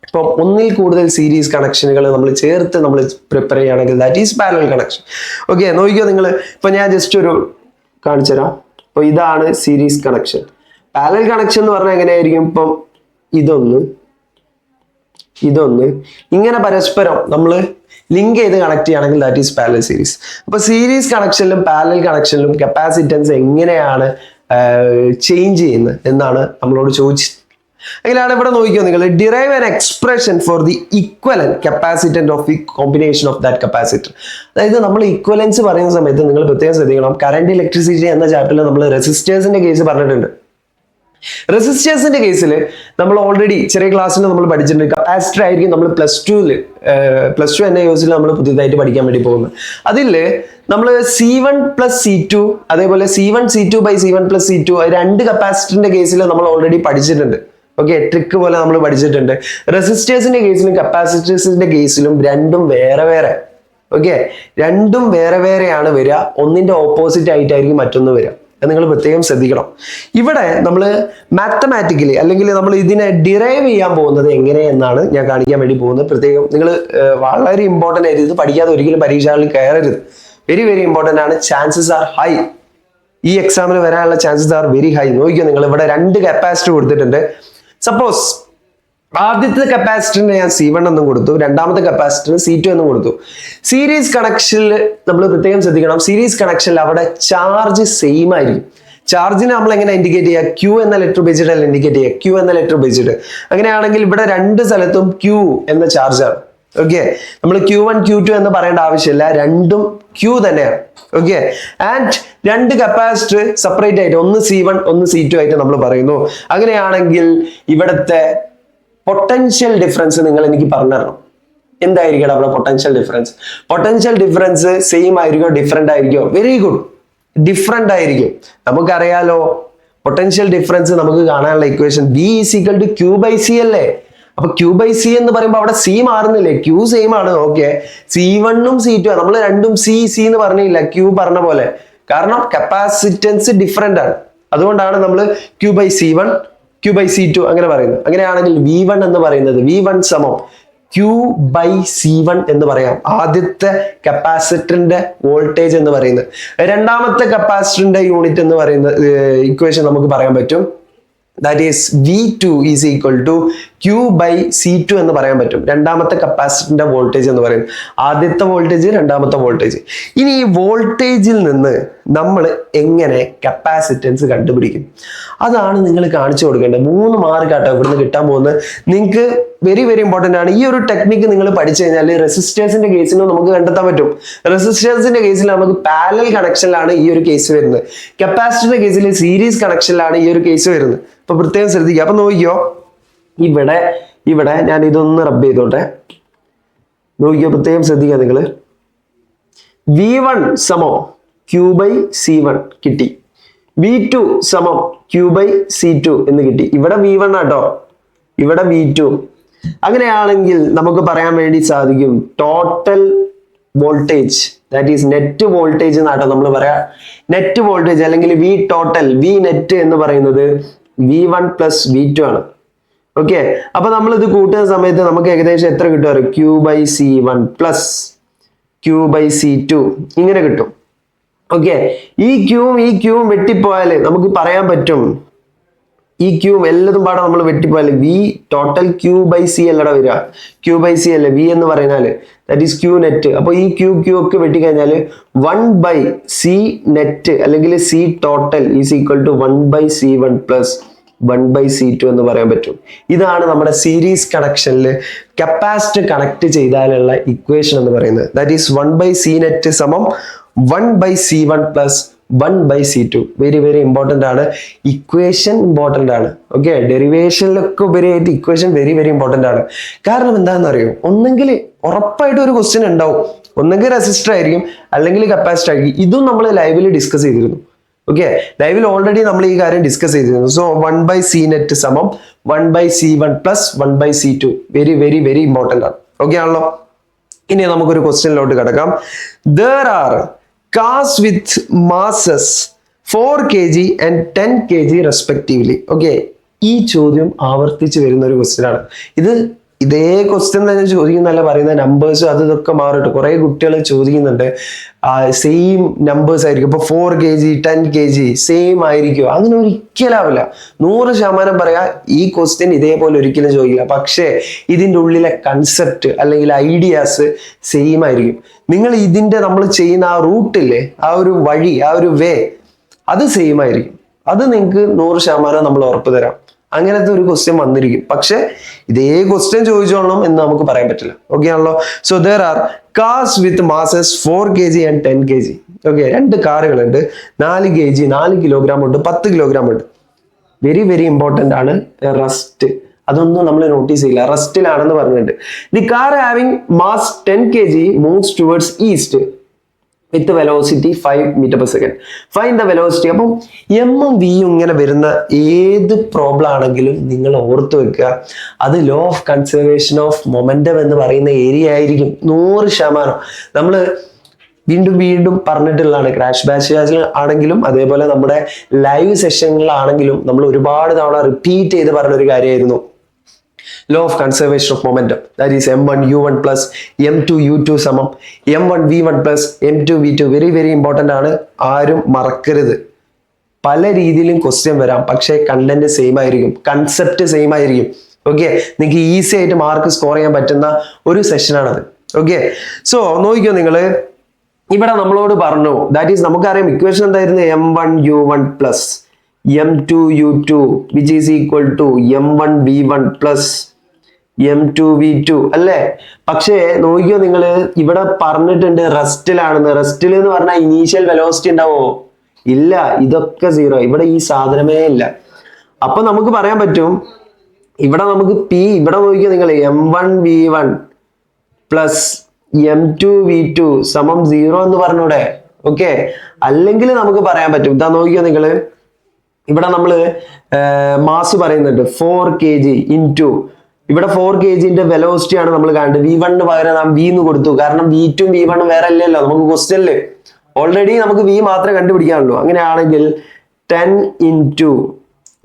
ഇപ്പം ഒന്നിൽ കൂടുതൽ സീരീസ് കണക്ഷനുകൾ നമ്മൾ ചേർത്ത് നമ്മൾ പ്രിപ്പയർ ചെയ്യുകയാണെങ്കിൽ that is parallel connection okay നോക്കിയോ നിങ്ങൾ ഇപ്പൊ ഞാൻ ജസ്റ്റ് ഒരു കാണിച്ചു തരാം. അപ്പൊ ഇതാണ് സീരീസ് കണക്ഷൻ പാരലൽ കണക്ഷൻ എന്ന് പറഞ്ഞാൽ എങ്ങനെയായിരിക്കും? ഇപ്പം ഇതൊന്ന് ഇതൊന്ന് ഇങ്ങനെ പരസ്പരം നമ്മൾ ലിങ്ക് ചെയ്ത് കണക്ട് ചെയ്യുകയാണെങ്കിൽ ദാറ്റ് ഈസ് പാരലൽ സീരീസ് അപ്പോൾ സീരീസ് കണക്ഷനിലും പാരലൽ കണക്ഷനിലും കപ്പാസിറ്റൻസ് എങ്ങനെയാണ് ചേഞ്ച് ചെയ്യുന്നത് എന്നാണ് നമ്മളോട് ചോദിച്ചത്. അങ്ങനെയാണ് ഇവിടെ നോക്കിയോ നിങ്ങൾ derive an expression for the equivalent capacitance of the combination of that capacitor അതായത് നമ്മൾ ഇക്വലൻസ് പറയുന്ന സമയത്ത് നിങ്ങൾ പ്രത്യേകം ശ്രദ്ധിക്കണം. കറണ്ട് ഇലക്ട്രിസിറ്റി എന്ന ചാപ്റ്ററിൽ നമ്മൾ റെസിസ്റ്റേഴ്സിന്റെ കേസ് പറഞ്ഞിട്ടുണ്ട്. റെസിസ്റ്റേഴ്സിന്റെ കേസിൽ നമ്മൾ ഓൾറെഡി ചെറിയ ക്ലാസ്സിൽ നമ്മൾ പഠിച്ചിട്ടുണ്ട്. കപ്പാസിറ്റർ ആയിരിക്കും നമ്മൾ പ്ലസ് ടുവിൽ പ്ലസ് ടു എന്ന യൂസിൽ നമ്മൾ പുതിയതായിട്ട് പഠിക്കാൻ വേണ്ടി പോകുന്നത്. അതിൽ നമ്മൾ C one plus C two അതേപോലെ C one C two by C one plus C two രണ്ട് കപ്പാസിറ്ററിന്റെ കേസിൽ നമ്മൾ ഓൾറെഡി പഠിച്ചിട്ടുണ്ട്. ഓക്കെ ട്രിക്ക് പോലെ നമ്മൾ പഠിച്ചിട്ടുണ്ട്. റെസിസ്റ്റേഴ്സിന്റെ കേസിലും കപ്പാസിറ്റേഴ്സിന്റെ കേസിലും രണ്ടും വേറെ വേറെ. ഓക്കെ രണ്ടും വേറെ വേറെയാണ് വരിക. ഒന്നിന്റെ ഓപ്പോസിറ്റ് ആയിട്ടായിരിക്കും മറ്റൊന്ന് വരിക. നിങ്ങൾ പ്രത്യേകം ശ്രദ്ധിക്കണം. ഇവിടെ നമ്മൾ മാത്തമാറ്റിക്കലി അല്ലെങ്കിൽ നമ്മൾ ഇതിനെ ഡിറൈവ് ചെയ്യാൻ പോകുന്നത് എങ്ങനെയെന്നാണ് ഞാൻ കാണിക്കാൻ വേണ്ടി പോകുന്നത്. പ്രത്യേകം നിങ്ങൾ വളരെ ഇമ്പോർട്ടന്റ് ആയിട്ട് ഇത് പഠിക്കാതെ ഒരിക്കലും പരീക്ഷകളിൽ കയറരുത്. വെരി വെരി ഇമ്പോർട്ടന്റ് ആണ്. ചാൻസസ് ആർ ഹൈ ഈ എക്സാമിന് വരാനുള്ള ചാൻസസ് ആർ വെരി ഹൈ നോക്കിയോ നിങ്ങൾ ഇവിടെ രണ്ട് കപ്പാസിറ്റി കൊടുത്തിട്ടുണ്ട്. സപ്പോസ് ആദ്യത്തെ കപ്പാസിറ്ററിന് ഞാൻ സി വൺ എന്നും കൊടുത്തു. രണ്ടാമത്തെ കപ്പാസിറ്ററിന് സി ടു എന്നും കൊടുത്തു. സീരീസ് കണക്ഷനിൽ നമ്മൾ പ്രത്യേകം ശ്രദ്ധിക്കണം. സീരീസ് കണക്ഷനിൽ അവിടെ ചാർജ് സെയിം ആയിരിക്കും. ചാർജിനെ നമ്മൾ എങ്ങനെ ഇൻഡിക്കേറ്റ് ചെയ്യുക ക്യൂ എന്ന ലെറ്റർ ഉപയോഗിച്ചിട്ട് അല്ല ഇൻഡിക്കേറ്റ് ചെയ്യുക ക്യൂ എന്ന ലെറ്റർ ഉപയോഗിച്ചിട്ട് അങ്ങനെയാണെങ്കിൽ ഇവിടെ രണ്ട് സ്ഥലത്തും ക്യൂ എന്ന ചാർജാണ് ഓക്കെ നമ്മൾ ക്യൂ വൺ ക്യൂ ടു എന്ന് പറയേണ്ട ആവശ്യമില്ല. രണ്ടും ക്യൂ തന്നെയാണ് ഓക്കെ ആൻഡ് രണ്ട് കപ്പാസിറ്റർ സെപ്പറേറ്റ് ആയിട്ട് ഒന്ന് സി വൺ ഒന്ന് സി ടു ആയിട്ട് നമ്മൾ പറയുന്നു. അങ്ങനെയാണെങ്കിൽ ഇവിടുത്തെ പൊട്ടൻഷ്യൽ ഡിഫറൻസ് നിങ്ങൾ എനിക്ക് പറഞ്ഞു തരണം എന്തായിരിക്കണം അവിടെ potential difference potential difference same ആയിരിക്കോ different ആയിരിക്കോ? വെരി ഗുഡ് ഡിഫറെന്റ് ആയിരിക്കും. നമുക്കറിയാലോ പൊട്ടൻഷ്യൽ ഡിഫറൻസ് നമുക്ക് കാണാനുള്ള equation B is equal to Q by C അല്ലേ? അപ്പൊ ക്യൂ ബൈ സി എന്ന് പറയുമ്പോൾ അവിടെ സി മാറുന്നില്ലേ? ക്യൂ സെയിം ആണ്. ഓക്കെ സി വണ്ണും സി ടു നമ്മൾ രണ്ടും സി സി എന്ന് പറഞ്ഞില്ല. ക്യൂ പറഞ്ഞ പോലെ. കാരണം കപ്പാസിറ്റൻസ് ഡിഫറെന്റ് ആണ്. അതുകൊണ്ടാണ് നമ്മൾ Q by C one Q by C two അങ്ങനെ പറയുന്നു. അങ്ങനെയാണെങ്കിൽ വി വൺ എന്ന് പറയുന്നത് വി വൺ സമം ക്യൂ ബൈ സി വൺ എന്ന് പറയാം. ആദ്യത്തെ കപ്പാസിറ്ററിന്റെ വോൾട്ടേജ് എന്ന് പറയുന്നത്. രണ്ടാമത്തെ കപ്പാസിറ്ററിന്റെ യൂണിറ്റ് എന്ന് പറയുന്ന ഇക്വേഷൻ നമുക്ക് പറയാൻ പറ്റും. That is V two is equal to Q by C two എന്ന് പറയാൻ പറ്റും. രണ്ടാമത്തെ കപ്പാസിറ്ററിന്റെ വോൾട്ടേജ് എന്ന് പറയും. ആദ്യത്തെ വോൾട്ടേജ് രണ്ടാമത്തെ വോൾട്ടേജ് ഇനി ഈ വോൾട്ടേജിൽ നിന്ന് നമ്മൾ എങ്ങനെ കപ്പാസിറ്റൻസ് കണ്ടുപിടിക്കും? അതാണ് നിങ്ങൾ കാണിച്ചു കൊടുക്കേണ്ടത്. മൂന്ന് മാർക്കാട്ടോ ഇവിടുന്ന് കിട്ടാൻ പോകുന്നത്. നിങ്ങൾക്ക് വെരി വെരി ഇമ്പോർട്ടന്റ് ആണ്. ഈ ഒരു ടെക്നിക്ക് നിങ്ങൾ പഠിച്ചു കഴിഞ്ഞാൽ റെസിസ്റ്റേഴ്സിന്റെ കേസിനും നമുക്ക് കണ്ടെത്താൻ പറ്റും. റെസിസ്റ്റേഴ്സിന്റെ കേസിൽ നമുക്ക് പാരലൽ കണക്ഷനിലാണ് ഈ ഒരു കേസ് വരുന്നത്. കപ്പാസിറ്ററിന്റെ കേസിൽ സീരീസ് കണക്ഷനിലാണ് ഈ ഒരു കേസ് വരുന്നത്. അപ്പൊ പ്രത്യേകം ശ്രദ്ധിക്കുക. അപ്പൊ നോക്കിയോ ഇവിടെ ഇവിടെ ഞാൻ ഇതൊന്ന് റബ്ബ് ചെയ്തോട്ടെ. നോക്കിയോ പ്രത്യേകം ശ്രദ്ധിക്കുക നിങ്ങൾ വി വൺ സമം ക്യൂ ബൈ സി വൺ കിട്ടി. വി ടു സമം ക്യൂ ബൈ സി ടു എന്ന് കിട്ടി. ഇവിടെ വി വൺ ആട്ടോ. ഇവിടെ വി ടു അങ്ങനെയാണെങ്കിൽ നമുക്ക് പറയാൻ വേണ്ടി സാധിക്കും total voltage that is net voltage എന്നാട്ടോ നമ്മൾ പറയാ. നെറ്റ് വോൾട്ടേജ് അല്ലെങ്കിൽ വി ടോട്ടൽ വി നെറ്റ് എന്ന് പറയുന്നത് V one plus V two ആണ്. ഓക്കെ അപ്പൊ നമ്മൾ ഇത് കൂട്ടുന്ന സമയത്ത് നമുക്ക് ഏകദേശം എത്ര കിട്ടും? Q by C one plus Q by C two ഇങ്ങനെ കിട്ടും. ഓക്കെ ഈ ക്യൂവും ഈ ക്യൂവും വെട്ടിപ്പോയാൽ നമുക്ക് പറയാൻ പറ്റും. ഈ ക്യൂവും എല്ലതും പാടെ നമ്മൾ വെട്ടിപ്പോയാൽ V total Q by C അല്ലട വരിക. ക്യൂ ബൈ സി അല്ലേ? വി എന്ന് പറയുന്നാൽ ദാറ്റ് ഈസ് ക്യൂ നെറ്റ് അപ്പോൾ ഈ ക്യൂ ക്യൂ ഒക്കെ വെട്ടിക്കഴിഞ്ഞാൽ വൺ ബൈ സി നെറ്റ് അല്ലെങ്കിൽ C total is equal to one by C one plus one by C two എന്ന് പറയാൻ പറ്റും. ഇതാണ് നമ്മുടെ സീരീസ് കണക്ഷനിൽ കപ്പാസിറ്റർ കണക്ട് ചെയ്താലുള്ള ഇക്വേഷൻ എന്ന് പറയുന്നത്. That is one by C net സമം one by C one plus one by C two very very important ആണ്. ഇക്വേഷൻ ഇമ്പോർട്ടന്റ് ആണ്. ഓക്കെ ഡെറിവേഷനിലൊക്കെ ഉപരിയായിട്ട് ഇക്വേഷൻ വെരി വെരി ഇമ്പോർട്ടന്റ് ആണ്. കാരണം എന്താണെന്ന് അറിയോ ഒന്നെങ്കിൽ ഉറപ്പായിട്ട് ഒരു ക്വസ്റ്റ്യൻ ഉണ്ടാവും. ഒന്നെങ്കിൽ റെസിസ്റ്റർ ആയിരിക്കും. അല്ലെങ്കിൽ കപ്പാസിറ്റർ ആയിരിക്കും. ഇതും നമ്മൾ ലൈവിൽ ഡിസ്കസ് ചെയ്തിരുന്നു. ഓക്കെ ലൈവിൽ ഓൾറെഡി നമ്മൾ ഈ കാര്യം ഡിസ്കസ് ചെയ്തിരുന്നു. So one by C net സമം one by C one plus one by C two very very very important ആണ്. ഓക്കെ ആണല്ലോ? ഇനി നമുക്കൊരു ക്വസ്റ്റ്യനിലോട്ട് കിടക്കാം. There are cars with masses four K G and ten K G respectively okay ഈ ചോദ്യം ആവർത്തിച്ച് വരുന്ന ഒരു ക്വസ്റ്റ്യൻ ആണ്. ഇത് ഇതേ ക്വസ്റ്റ്യൻ തന്നെ ചോദിക്കുന്നല്ല പറയുന്ന നമ്പേഴ്സ് അത് ഇതൊക്കെ മാറിട്ട് കുറെ കുട്ടികൾ ചോദിക്കുന്നുണ്ട്. സെയിം നമ്പേഴ്സ് ആയിരിക്കും. ഇപ്പൊ four K G ten K G same ആയിരിക്കും അങ്ങനെ ഒരിക്കലാവില്ല നൂറ് ശതമാനം പറയാ ഈ ക്വസ്റ്റ്യൻ ഇതേപോലെ ഒരിക്കലും ചോദിക്കില്ല. പക്ഷേ ഇതിന്റെ ഉള്ളിലെ കൺസെപ്റ്റ് അല്ലെങ്കിൽ ഐഡിയാസ് സെയിം ആയിരിക്കും. നിങ്ങൾ ഇതിന്റെ നമ്മൾ ചെയ്യുന്ന ആ റൂട്ടില്ലേ ആ ഒരു വഴി ആ ഒരു വേ അത് സെയിം ആയിരിക്കും. അത് നിങ്ങൾക്ക് നൂറ് ശതമാനം നമ്മൾ ഉറപ്പ് തരാം. അങ്ങനത്തെ ഒരു ക്വസ്റ്റ്യൻ വന്നിരിക്കും. പക്ഷെ ഇതേ ക്വസ്റ്റ്യൻ ചോദിച്ചോളണം എന്ന് നമുക്ക് പറയാൻ പറ്റില്ല. ഓക്കെ ആണല്ലോ? So there are cars with masses four K G and ten K G okay രണ്ട് കാറുകളുണ്ട്. നാല് കെ ജി നാല് കിലോഗ്രാം ഉണ്ട് പത്ത് കിലോഗ്രാം ഉണ്ട്. വെരി വെരി ഇമ്പോർട്ടന്റ് ആണ് റസ്റ്റ് അതൊന്നും നമ്മൾ നോട്ടീസ് ചെയ്യില്ല. റസ്റ്റിലാണെന്ന് പറഞ്ഞിട്ടുണ്ട്. The car having mass ten K G moves towards east with velocity five metre per second fine the velocity അപ്പം എമ്മും വിയും ഇങ്ങനെ വരുന്ന ഏത് പ്രോബ്ലം ആണെങ്കിലും നിങ്ങൾ ഓർത്തു വെക്കുക. അത് law of conservation of momentum എന്ന് പറയുന്ന ഏരിയ ആയിരിക്കും. നൂറ് ശതമാനം. നമ്മൾ വീണ്ടും വീണ്ടും പറഞ്ഞിട്ടുള്ളതാണ്. ക്രാഷ് ബാച്ച് ആണെങ്കിലും അതേപോലെ നമ്മുടെ ലൈവ് സെഷനുകളാണെങ്കിലും നമ്മൾ ഒരുപാട് തവണ റിപ്പീറ്റ് ചെയ്ത് പറഞ്ഞൊരു കാര്യമായിരുന്നു. Law of conservation of momentum that is M one U one plus M two U two സമം. M one V one plus M two V two very very important ആണ്. ആരും മറക്കരുത്. പല രീതിയിലും ക്വസ്റ്റ്യൻ വരാം. പക്ഷേ കണ്ടന്റ് സെയിം ആയിരിക്കും. Concept same ആയിരിക്കും. ഓക്കെ നിങ്ങൾക്ക് ഈസി ആയിട്ട് മാർക്ക് സ്കോർ ചെയ്യാൻ പറ്റുന്ന ഒരു സെഷനാണത് ഓക്കെ സോ നോക്കിക്കോ നിങ്ങൾ ഇവിടെ നമ്മളോട് പറഞ്ഞു. ദാറ്റ് ഈസ് നമുക്കറിയാം ഇക്വേഷൻ എന്തായിരുന്നു? M one U one plus M two U two which is equal to M one V one plus M two V two അല്ലേ? പക്ഷേ നോക്കിയോ നിങ്ങൾ ഇവിടെ പറഞ്ഞിട്ടുണ്ട് റെസ്റ്റിലാണെന്ന്. റെസ്റ്റിൽ എന്ന് പറഞ്ഞാൽ ഇനീഷ്യൽ വെലോസിറ്റി ഉണ്ടാവോ? ഇല്ല ഇതൊക്കെ സീറോ ഇവിടെ ഈ സാധനമേ ഇല്ല. അപ്പൊ നമുക്ക് പറയാൻ പറ്റും ഇവിടെ നമുക്ക് പി ഇവിടെ നോക്കിയോ നിങ്ങൾ M one V one plus M two V two സമം സീറോ എന്ന് പറഞ്ഞൂടെ. ഓക്കെ അല്ലെങ്കിൽ നമുക്ക് പറയാൻ പറ്റും. ഇതാ നോക്കിയോ നിങ്ങൾ ഇവിടെ നമ്മൾ മാസ് പറയുന്നുണ്ട്. Four K G into ഇവിടെ ഫോർ കെ ജിന്റെ വെലോസിറ്റി ആണ് നമ്മൾ കാണേണ്ടത് വി വണ്ണിന് പകരം നാം വി എന്ന് കൊടുത്തു. കാരണം വി ടു വി വണ്ണും വേറെ അല്ലല്ലോ. നമുക്ക് ക്വസ്റ്റ്യനിൽ ഓൾറെഡി നമുക്ക് വി മാത്രമേ കണ്ടുപിടിക്കാനുള്ളൂ. അങ്ങനെയാണെങ്കിൽ ten into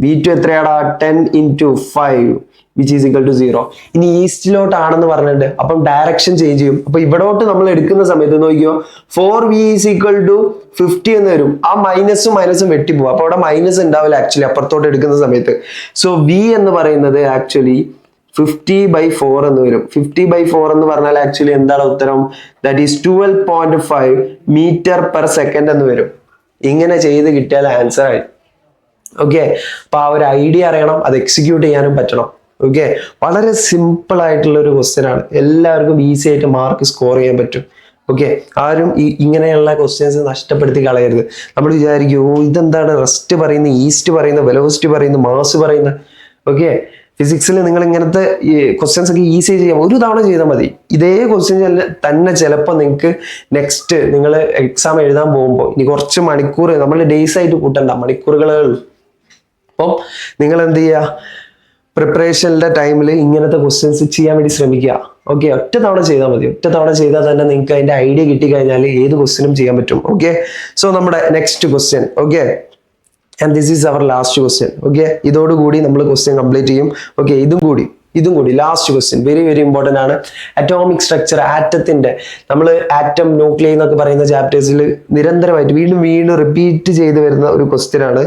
V two എത്രയാടാ? Ten into five which is equal to zero ഇനി ഈസ്റ്റിലോട്ടാണെന്ന് പറഞ്ഞിട്ട് അപ്പം ഡയറക്ഷൻ ചേഞ്ച് ചെയ്യും. അപ്പൊ ഇവിടോട്ട് നമ്മൾ എടുക്കുന്ന സമയത്ത് നോക്കിയോ four V is equal to fifty എന്ന് വരും. ആ മൈനസും മൈനസും വെട്ടിപ്പോവും. അപ്പൊ അവിടെ മൈനസ് ഉണ്ടാവില്ല ആക്ച്വലി അപ്പുറത്തോട്ട് എടുക്കുന്ന സമയത്ത്. സോ വി എന്ന് പറയുന്നത് ആക്ച്വലി ഫിഫ്റ്റി ബൈ ഫോർ എന്ന് വരും. ഫിഫ്റ്റി ബൈ ഫോർ എന്ന് പറഞ്ഞാൽ ആക്ച്വലി എന്താണ് ഉത്തരം? That is twelve point five metre per second എന്ന് വരും. ഇങ്ങനെ ചെയ്ത് കിട്ടിയാൽ ആൻസർ ആയി. ഓക്കെ അപ്പൊ ആ ഒരു ഐഡിയ അറിയണം അത് എക്സിക്യൂട്ട് ചെയ്യാനും പറ്റണം. ഓക്കെ വളരെ സിമ്പിൾ ആയിട്ടുള്ള ഒരു ക്വസ്റ്റ്യൻ ആണ്. എല്ലാവർക്കും ഈസി ആയിട്ട് മാർക്ക് സ്കോർ ചെയ്യാൻ പറ്റും. ഓക്കെ ആരും ഈ ഇങ്ങനെയുള്ള ക്വസ്റ്റ്യൻസ് നഷ്ടപ്പെടുത്തി കളയരുത്. നമ്മൾ വിചാരിക്കും ഓ ഇതെന്താണ്? റെസ്റ്റ് പറയുന്നത് ഈസ്റ്റ് പറയുന്നത് വെലോസിറ്റി പറയുന്നത് മാസ് പറയുന്നത്. ഓക്കെ ഫിസിക്സിൽ നിങ്ങൾ ഇങ്ങനത്തെ ക്വസ്റ്റ്യൻസ് ഒക്കെ ഈസി ചെയ്യാം. ഒരു തവണ ചെയ്താൽ മതി. ഇതേ ക്വസ്റ്റ്യൻ തന്നെ ചിലപ്പോൾ നിങ്ങൾക്ക് നെക്സ്റ്റ് നിങ്ങൾ എക്സാം എഴുതാൻ പോകുമ്പോൾ ഇനി കുറച്ച് മണിക്കൂർ നമ്മൾ ഡേയ്സ് ആയിട്ട് കൂട്ടണ്ട മണിക്കൂറുകളേ. ഉള്ളൂ അപ്പം നിങ്ങൾ എന്ത് ചെയ്യുക പ്രിപ്പറേഷനിലെ ടൈമിൽ ഇങ്ങനത്തെ ക്വസ്റ്റ്യൻസ് ചെയ്യാൻ വേണ്ടി ശ്രമിക്കുക. ഓക്കെ ഒറ്റ തവണ ചെയ്താൽ മതി. ഒറ്റ തവണ ചെയ്താൽ തന്നെ നിങ്ങൾക്ക് അതിന്റെ ഐഡിയ കിട്ടിക്കഴിഞ്ഞാൽ ഏത് ക്വസ്റ്റ്യനും ചെയ്യാൻ പറ്റും. ഓക്കെ സോ നമ്മുടെ next question okay and this is our last question okay ഇതോടുകൂടി നമ്മൾ ക്വസ്റ്റ്യൻ കംപ്ലീറ്റ് ചെയ്യും. ഓക്കെ ഇതും കൂടി ഇതും കൂടി last question very very important ആണ്. അറ്റോമിക് സ്ട്രക്ചർ ആറ്റത്തിന്റെ നമ്മൾ ആറ്റം ന്യൂക്ലിയ എന്നൊക്കെ പറയുന്ന ചാപ്റ്റേഴ്സിൽ നിരന്തരമായിട്ട് വീണ്ടും വീണ്ടും റിപ്പീറ്റ് ചെയ്ത് വരുന്ന ഒരു ക്വസ്റ്റ്യൻ ആണ്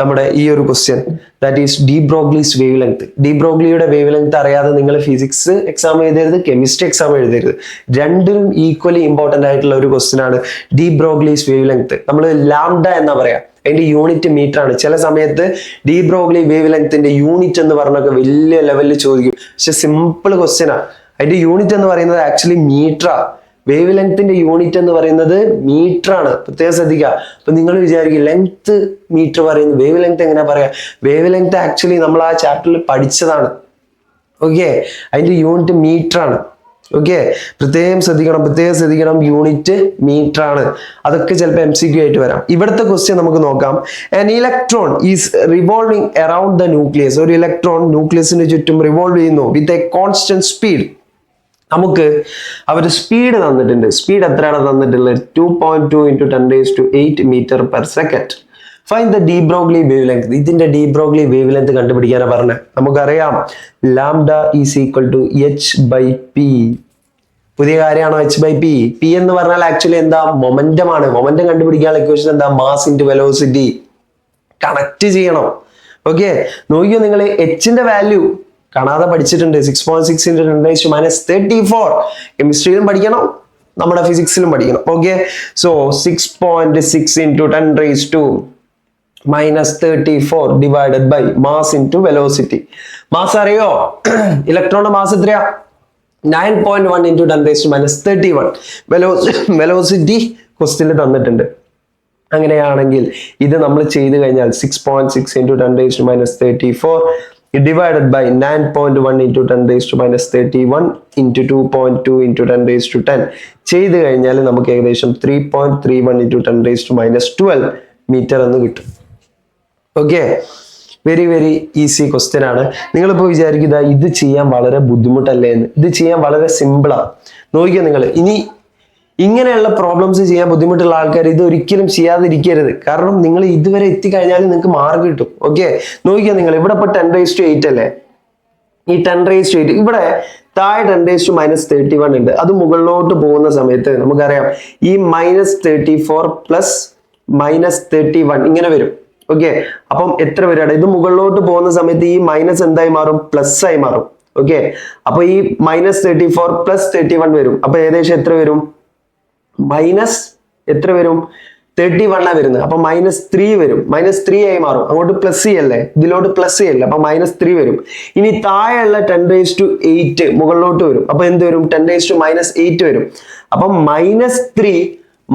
നമ്മുടെ ഈ ഒരു question that is de Broglie's wavelength de ബ്രോഗ്ലിയുടെ wavelength അറിയാതെ നിങ്ങൾ ഫിസിക്സ് എക്സാം എഴുതരുത് കെമിസ്ട്രി എക്സാം എഴുതരുത്. രണ്ടും ഈക്വലി ഇമ്പോർട്ടന്റ് ആയിട്ടുള്ള ഒരു ക്വസ്റ്റ്യൻ ആണ് ഡി ബ്രോഗ്ലീസ് വേവ് ലെങ്ത് നമ്മൾ ലാംഡ എന്നാ പറയാ? അതിന്റെ യൂണിറ്റ് മീറ്റർ ആണ്. ചില സമയത്ത് ഡീ ബ്രോഗ്ലി വേവ് ലെങ്ത്തിന്റെ യൂണിറ്റ് എന്ന് പറഞ്ഞൊക്കെ വലിയ ലെവലിൽ ചോദിക്കും. പക്ഷെ സിമ്പിൾ ക്വസ്റ്റ്യൻ ആണ് അതിന്റെ യൂണിറ്റ് എന്ന് പറയുന്നത് ആക്ച്വലി മീറ്ററാ വേവ് ലെങ്ത്തിന്റെ യൂണിറ്റ് എന്ന് പറയുന്നത് മീറ്റർ ആണ്. പ്രത്യേകം ശ്രദ്ധിക്കുക. അപ്പൊ നിങ്ങൾ വിചാരിക്കും ലെങ്ത് മീറ്റർ പറയുന്നത് വേവ് ലെങ്ത് എങ്ങനെയാ പറയാ? വേവ് ലെങ്ത് ആക്ച്വലി നമ്മൾ ആ ചാപ്റ്ററിൽ പഠിച്ചതാണ്. ഓക്കെ അതിന്റെ യൂണിറ്റ് മീറ്റർ ആണ്. ഓക്കെ പ്രത്യേകം ശ്രദ്ധിക്കണം പ്രത്യേകം ശ്രദ്ധിക്കണം. യൂണിറ്റ് മീറ്റർ ആണ്. അതൊക്കെ ചിലപ്പോൾ എം സി ക്യു ആയിട്ട് വരാം. ഇവിടുത്തെ ക്വസ്റ്റ്യൻ നമുക്ക് നോക്കാം. An electron is revolving around the nucleus ഒരു ഇലക്ട്രോൺ ന്യൂക്ലിയസിന് ചുറ്റും റിവോൾവ് ചെയ്യുന്നു വിത്ത് എ കോൺസ്റ്റന്റ് സ്പീഡ് നമുക്ക് അവർ സ്പീഡ് തന്നിട്ടുണ്ട്. സ്പീഡ് എത്രയാണ് തന്നിട്ടുള്ളത്? Two point two into ten to eight metre per second fine the de Broglie wavelength ഇതിന്റെ ഡീ ബ്രോഗ്ലി വേവ് ലെങ്ത് കണ്ടുപിടിക്കാനാണ് പറഞ്ഞത് നമുക്കറിയാം lambda is equal to H by P പുതിയ കാര്യമാണോ എച്ച് ബൈ പി പി എന്ന് പറഞ്ഞാൽ ആക്ച്വലി എന്താ? Momentum ആണ്. മൊമെന്റം കണ്ടുപിടിക്കാനുള്ള ഇക്വേഷൻ എന്താ? മാസ് ഇന്റു വെലോസിറ്റി കണക്ട് ചെയ്യണം. ഓക്കെ നോക്കിയോ നിങ്ങൾ എച്ചിന്റെ വാല്യൂ കാണാതെ പഠിച്ചിട്ടുണ്ട്. Six point six into ten to minus thirty four കെമിസ്ട്രിയിലും പഠിക്കണം. നമ്മുടെ ഫിസിക്സിലും പഠിക്കണം. Okay so six point six into ten raise to minus thirty four divided by mass into velocity mass അറിയോ ഇലക്ട്രോണിന്റെ മാസ് എത്രയാ nine point one into ten to minus thirty one velocity ക്വസ്റ്റിൽ തന്നിട്ടുണ്ട്. അങ്ങനെയാണെങ്കിൽ ഇത് നമ്മൾ ചെയ്തു കഴിഞ്ഞാൽ six point six into ten raise to minus thirty four divided by nine point one into ten raise to minus thirty one into two point two into ten raise to ten ചെയ്ത് കഴിഞ്ഞാൽ നമുക്ക് ഏകദേശം three point three one into ten raise to minus twelve metre എന്ന് കിട്ടും. Okay very very easy question ആണ്. നിങ്ങളിപ്പോൾ വിചാരിക്കുക ഇത് ചെയ്യാൻ വളരെ ബുദ്ധിമുട്ടല്ലേ എന്ന്. ഇത് ചെയ്യാൻ വളരെ സിമ്പിളാണ് നോക്കിയാൽ നിങ്ങൾ ഇനി ഇങ്ങനെയുള്ള പ്രോബ്ലംസ് ചെയ്യാൻ ബുദ്ധിമുട്ടുള്ള ആൾക്കാർ ഇത് ഒരിക്കലും ചെയ്യാതിരിക്കരുത്. കാരണം നിങ്ങൾ ഇതുവരെ എത്തിക്കഴിഞ്ഞാൽ നിങ്ങൾക്ക് മാർക്ക് കിട്ടും. ഓക്കെ നോക്കിയാൽ നിങ്ങൾ ഇവിടെ ഇപ്പോൾ ടെൻ റേസ് ടു എയ്റ്റ് അല്ലേ? ഈ ടെൻ റേസ് ടു എയ്റ്റ് ഇവിടെ താഴെ ten raise to minus thirty one ഉണ്ട്. അത് മുകളിലോട്ട് പോകുന്ന സമയത്ത് നമുക്കറിയാം. ഈ minus thirty four plus minus thirty one ഇങ്ങനെ വരും. ഓക്കെ അപ്പം എത്ര വരികയാണ് ഇത് മുകളിലോട്ട് പോകുന്ന സമയത്ത് ഈ മൈനസ് എന്തായി മാറും? പ്ലസ് ആയി മാറും. ഓക്കെ അപ്പൊ ഈ minus thirty four plus thirty one വരും. അപ്പൊ ഏകദേശം എത്ര വരും? മൈനസ് എത്ര വരും? തേർട്ടി വണ്ണാ വരുന്നത്. അപ്പൊ മൈനസ് ത്രീ വരും. മൈനസ് ത്രീ ആയി മാറും. അങ്ങോട്ട് പ്ലസ് ചെയ്യല്ലേ? ഇതിലോട്ട് പ്ലസ് ചെയ്യല്ലേ? അപ്പൊ മൈനസ് ത്രീ വരും. ഇനി താഴെയുള്ള ടെൻ റേസ് ടു എയ്റ്റ് മുകളിലോട്ട് വരും. അപ്പൊ എന്ത് വരും? Ten raise to minus eight വരും. അപ്പൊ മൈനസ് ത്രീ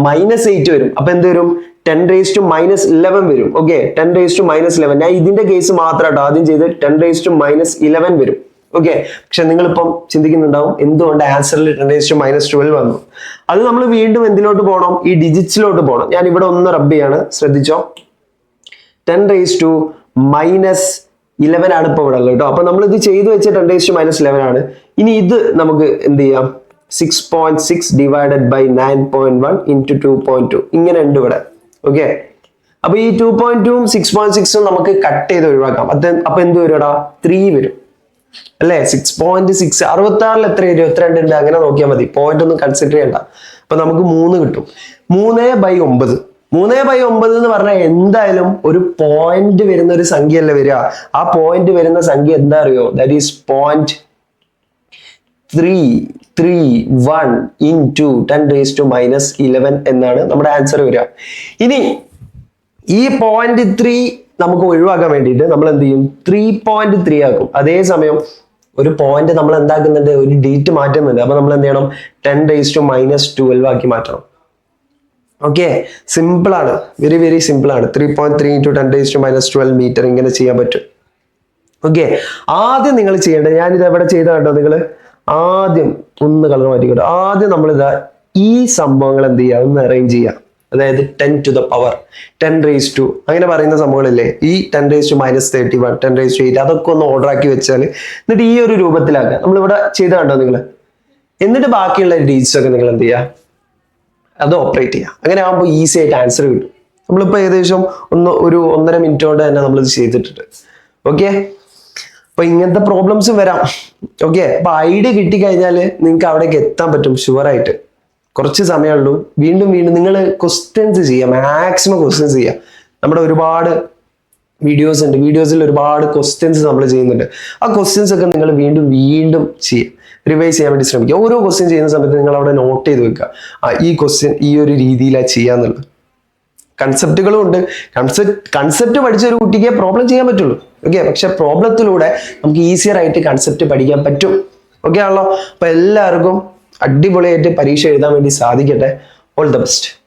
മൈനസ് എയ്റ്റ് വരും. അപ്പൊ എന്ത് വരും? Ten raise to minus eleven വരും. Okay ten raise to minus eleven ഞാൻ ഇതിന്റെ കേസ് മാത്രമാട്ടോ ആദ്യം ചെയ്ത് ten raise to minus eleven വരും. ഓക്കെ പക്ഷെ നിങ്ങളിപ്പം ചിന്തിക്കുന്നുണ്ടാവും എന്തുകൊണ്ട് ആൻസറിൽ ten raise to minus twelve വന്നു? അത് നമ്മൾ വീണ്ടും എന്തിലോട്ട് പോകണം ഈ ഡിജിറ്റ്സിലോട്ട് പോകണം ഞാൻ ഇവിടെ ഒന്ന് റബ് ചെയ്യാണ്. ശ്രദ്ധിച്ചോ? Ten raise to minus eleven ആണ് ഇപ്പോൾ ഇവിടെ ഉള്ളത് കേട്ടോ അപ്പൊ നമ്മൾ ഇത് ചെയ്തു വെച്ച ten raise to minus eleven ആണ്. ഇനി ഇത് നമുക്ക് എന്ത് ചെയ്യാം? Six point six divided by nine point one into two point two ഇങ്ങനെ ഉണ്ട് ഇവിടെ. ഓക്കെ അപ്പൊ ഈ ടു പോയിന്റ് ടൂവും സിക്സ് പോയിന്റ് സിക്സും നമുക്ക് കട്ട് ചെയ്ത് ഒഴിവാക്കാം. അത് അപ്പൊ എന്ത് വരുമടാ ത്രീ വരും. അല്ലേ? സിക്സ് പോയിന്റ് സിക്സ് അറുപത്തി ആറിൽ എത്ര ഇരുപത്തിരണ്ട് ഉണ്ട് അങ്ങനെ നോക്കിയാൽ മതി. പോയിന്റ് ഒന്നും കൺസിഡർ ചെയ്യണ്ട. അപ്പൊ നമുക്ക് മൂന്ന് കിട്ടും. മൂന്ന് ബൈ ഒമ്പത്. മൂന്ന് ബൈ ഒമ്പത് എന്ന് പറഞ്ഞാൽ എന്തായാലും ഒരു പോയിന്റ് വരുന്ന ഒരു സംഖ്യ അല്ലേ വരിക. ആ പോയിന്റ് വരുന്ന സംഖ്യ എന്താ അറിയോ? That is point three three one into ten raise to minus eleven എന്നാണ് നമ്മുടെ ആൻസർ വരിക. ഇനി ഈ പോയിന്റ് ത്രീ നമുക്ക് ഒഴിവാക്കാൻ വേണ്ടിയിട്ട് നമ്മൾ എന്ത് ചെയ്യും? ത്രീ പോയിന്റ് ത്രീ ആക്കും. അതേസമയം ഒരു പോയിന്റ് നമ്മൾ എന്താക്കുന്നുണ്ട്? ഒരു ഡേറ്റ് മാറ്റുന്നുണ്ട്. അപ്പൊ നമ്മൾ എന്ത് ചെയ്യണം? Ten raise to minus twelve ആക്കി മാറ്റണം. ഓക്കെ സിമ്പിൾ ആണ്. വെരി വെരി സിമ്പിൾ ആണ്. Three point three into ten raise to minus twelve metre ഇങ്ങനെ ചെയ്യാൻ പറ്റും. ഓക്കെ ആദ്യം നിങ്ങൾ ചെയ്യേണ്ടത് ഞാനിത് എവിടെ ചെയ്ത കേട്ടോ നിങ്ങൾ? ആദ്യം ഒന്ന് കളർ മാറ്റി മാറ്റിക്കോട്ടെ ആദ്യം നമ്മൾ ഇതാ ഈ സംഭവങ്ങൾ എന്ത് ചെയ്യുക? ഒന്ന് അറേഞ്ച് ചെയ്യുക. അതായത് ten to the power ten raise to അങ്ങനെ പറയുന്ന സംഭവങ്ങളില്ലേ? ഈ ten raise to minus thirty one ten raise to eight അതൊക്കെ ഒന്ന് ഓർഡർ ആക്കി വെച്ചാൽ എന്നിട്ട് ഈ ഒരു രൂപത്തിലാക്കുക. നമ്മളിവിടെ ചെയ്ത കണ്ടോ നിങ്ങൾ എന്നിട്ട് ബാക്കിയുള്ള ഡീറ്റ്സ് ഒക്കെ നിങ്ങൾ എന്ത് ചെയ്യുക? അത് ഓപ്പറേറ്റ് ചെയ്യുക. അങ്ങനെ ആകുമ്പോൾ ഈസി ആയിട്ട് ആൻസർ കിട്ടും. നമ്മളിപ്പോൾ ഏകദേശം ഒന്ന് ഒരു ഒന്നര മിനിറ്റ് കൊണ്ട് തന്നെ നമ്മളിത് ചെയ്തിട്ടുണ്ട്. ഓക്കെ അപ്പൊ ഇങ്ങനത്തെ പ്രോബ്ലംസ് വരാം. ഓക്കെ അപ്പൊ ഐഡിയ കിട്ടിക്കഴിഞ്ഞാൽ നിങ്ങൾക്ക് അവിടേക്ക് എത്താൻ പറ്റും ഷുവറായിട്ട് കുറച്ച് സമയമുള്ളൂ. വീണ്ടും വീണ്ടും നിങ്ങൾ ക്വസ്റ്റ്യൻസ് ചെയ്യുക മാക്സിമം ക്വസ്റ്റ്യൻസ് ചെയ്യുക നമ്മുടെ ഒരുപാട് വീഡിയോസ് ഉണ്ട്. വീഡിയോസിൽ ഒരുപാട് ക്വസ്റ്റ്യൻസ് നമ്മൾ ചെയ്യുന്നുണ്ട്. ആ ക്വസ്റ്റ്യൻസ് ഒക്കെ നിങ്ങൾ വീണ്ടും വീണ്ടും ചെയ്യുക റിവൈസ് ചെയ്യാൻ വേണ്ടി ശ്രമിക്കുക. ഓരോ ക്വസ്റ്റ്യൻ ചെയ്യുന്ന സമയത്ത് നിങ്ങൾ അവിടെ നോട്ട് ചെയ്ത് വെക്കുക. ആ ഈ ക്വസ്റ്റ്യൻ ഈ ഒരു രീതിയിലാണ് ചെയ്യാന്നുള്ളത്. കൺസെപ്റ്റുകളും ഉണ്ട്. കൺസെപ്റ്റ് കൺസെപ്റ്റ് പഠിച്ച ഒരു കുട്ടിക്ക് പ്രോബ്ലം ചെയ്യാൻ പറ്റുള്ളൂ. ഓക്കെ പക്ഷെ പ്രോബ്ലത്തിലൂടെ നമുക്ക് ഈസിയർ ആയിട്ട് കൺസെപ്റ്റ് പഠിക്കാൻ പറ്റും. ഓക്കെ ആണല്ലോ? അപ്പൊ എല്ലാവർക്കും അടിപൊളിയായിട്ട് പരീക്ഷ എഴുതാൻ വേണ്ടി സാധിക്കട്ടെ. All the best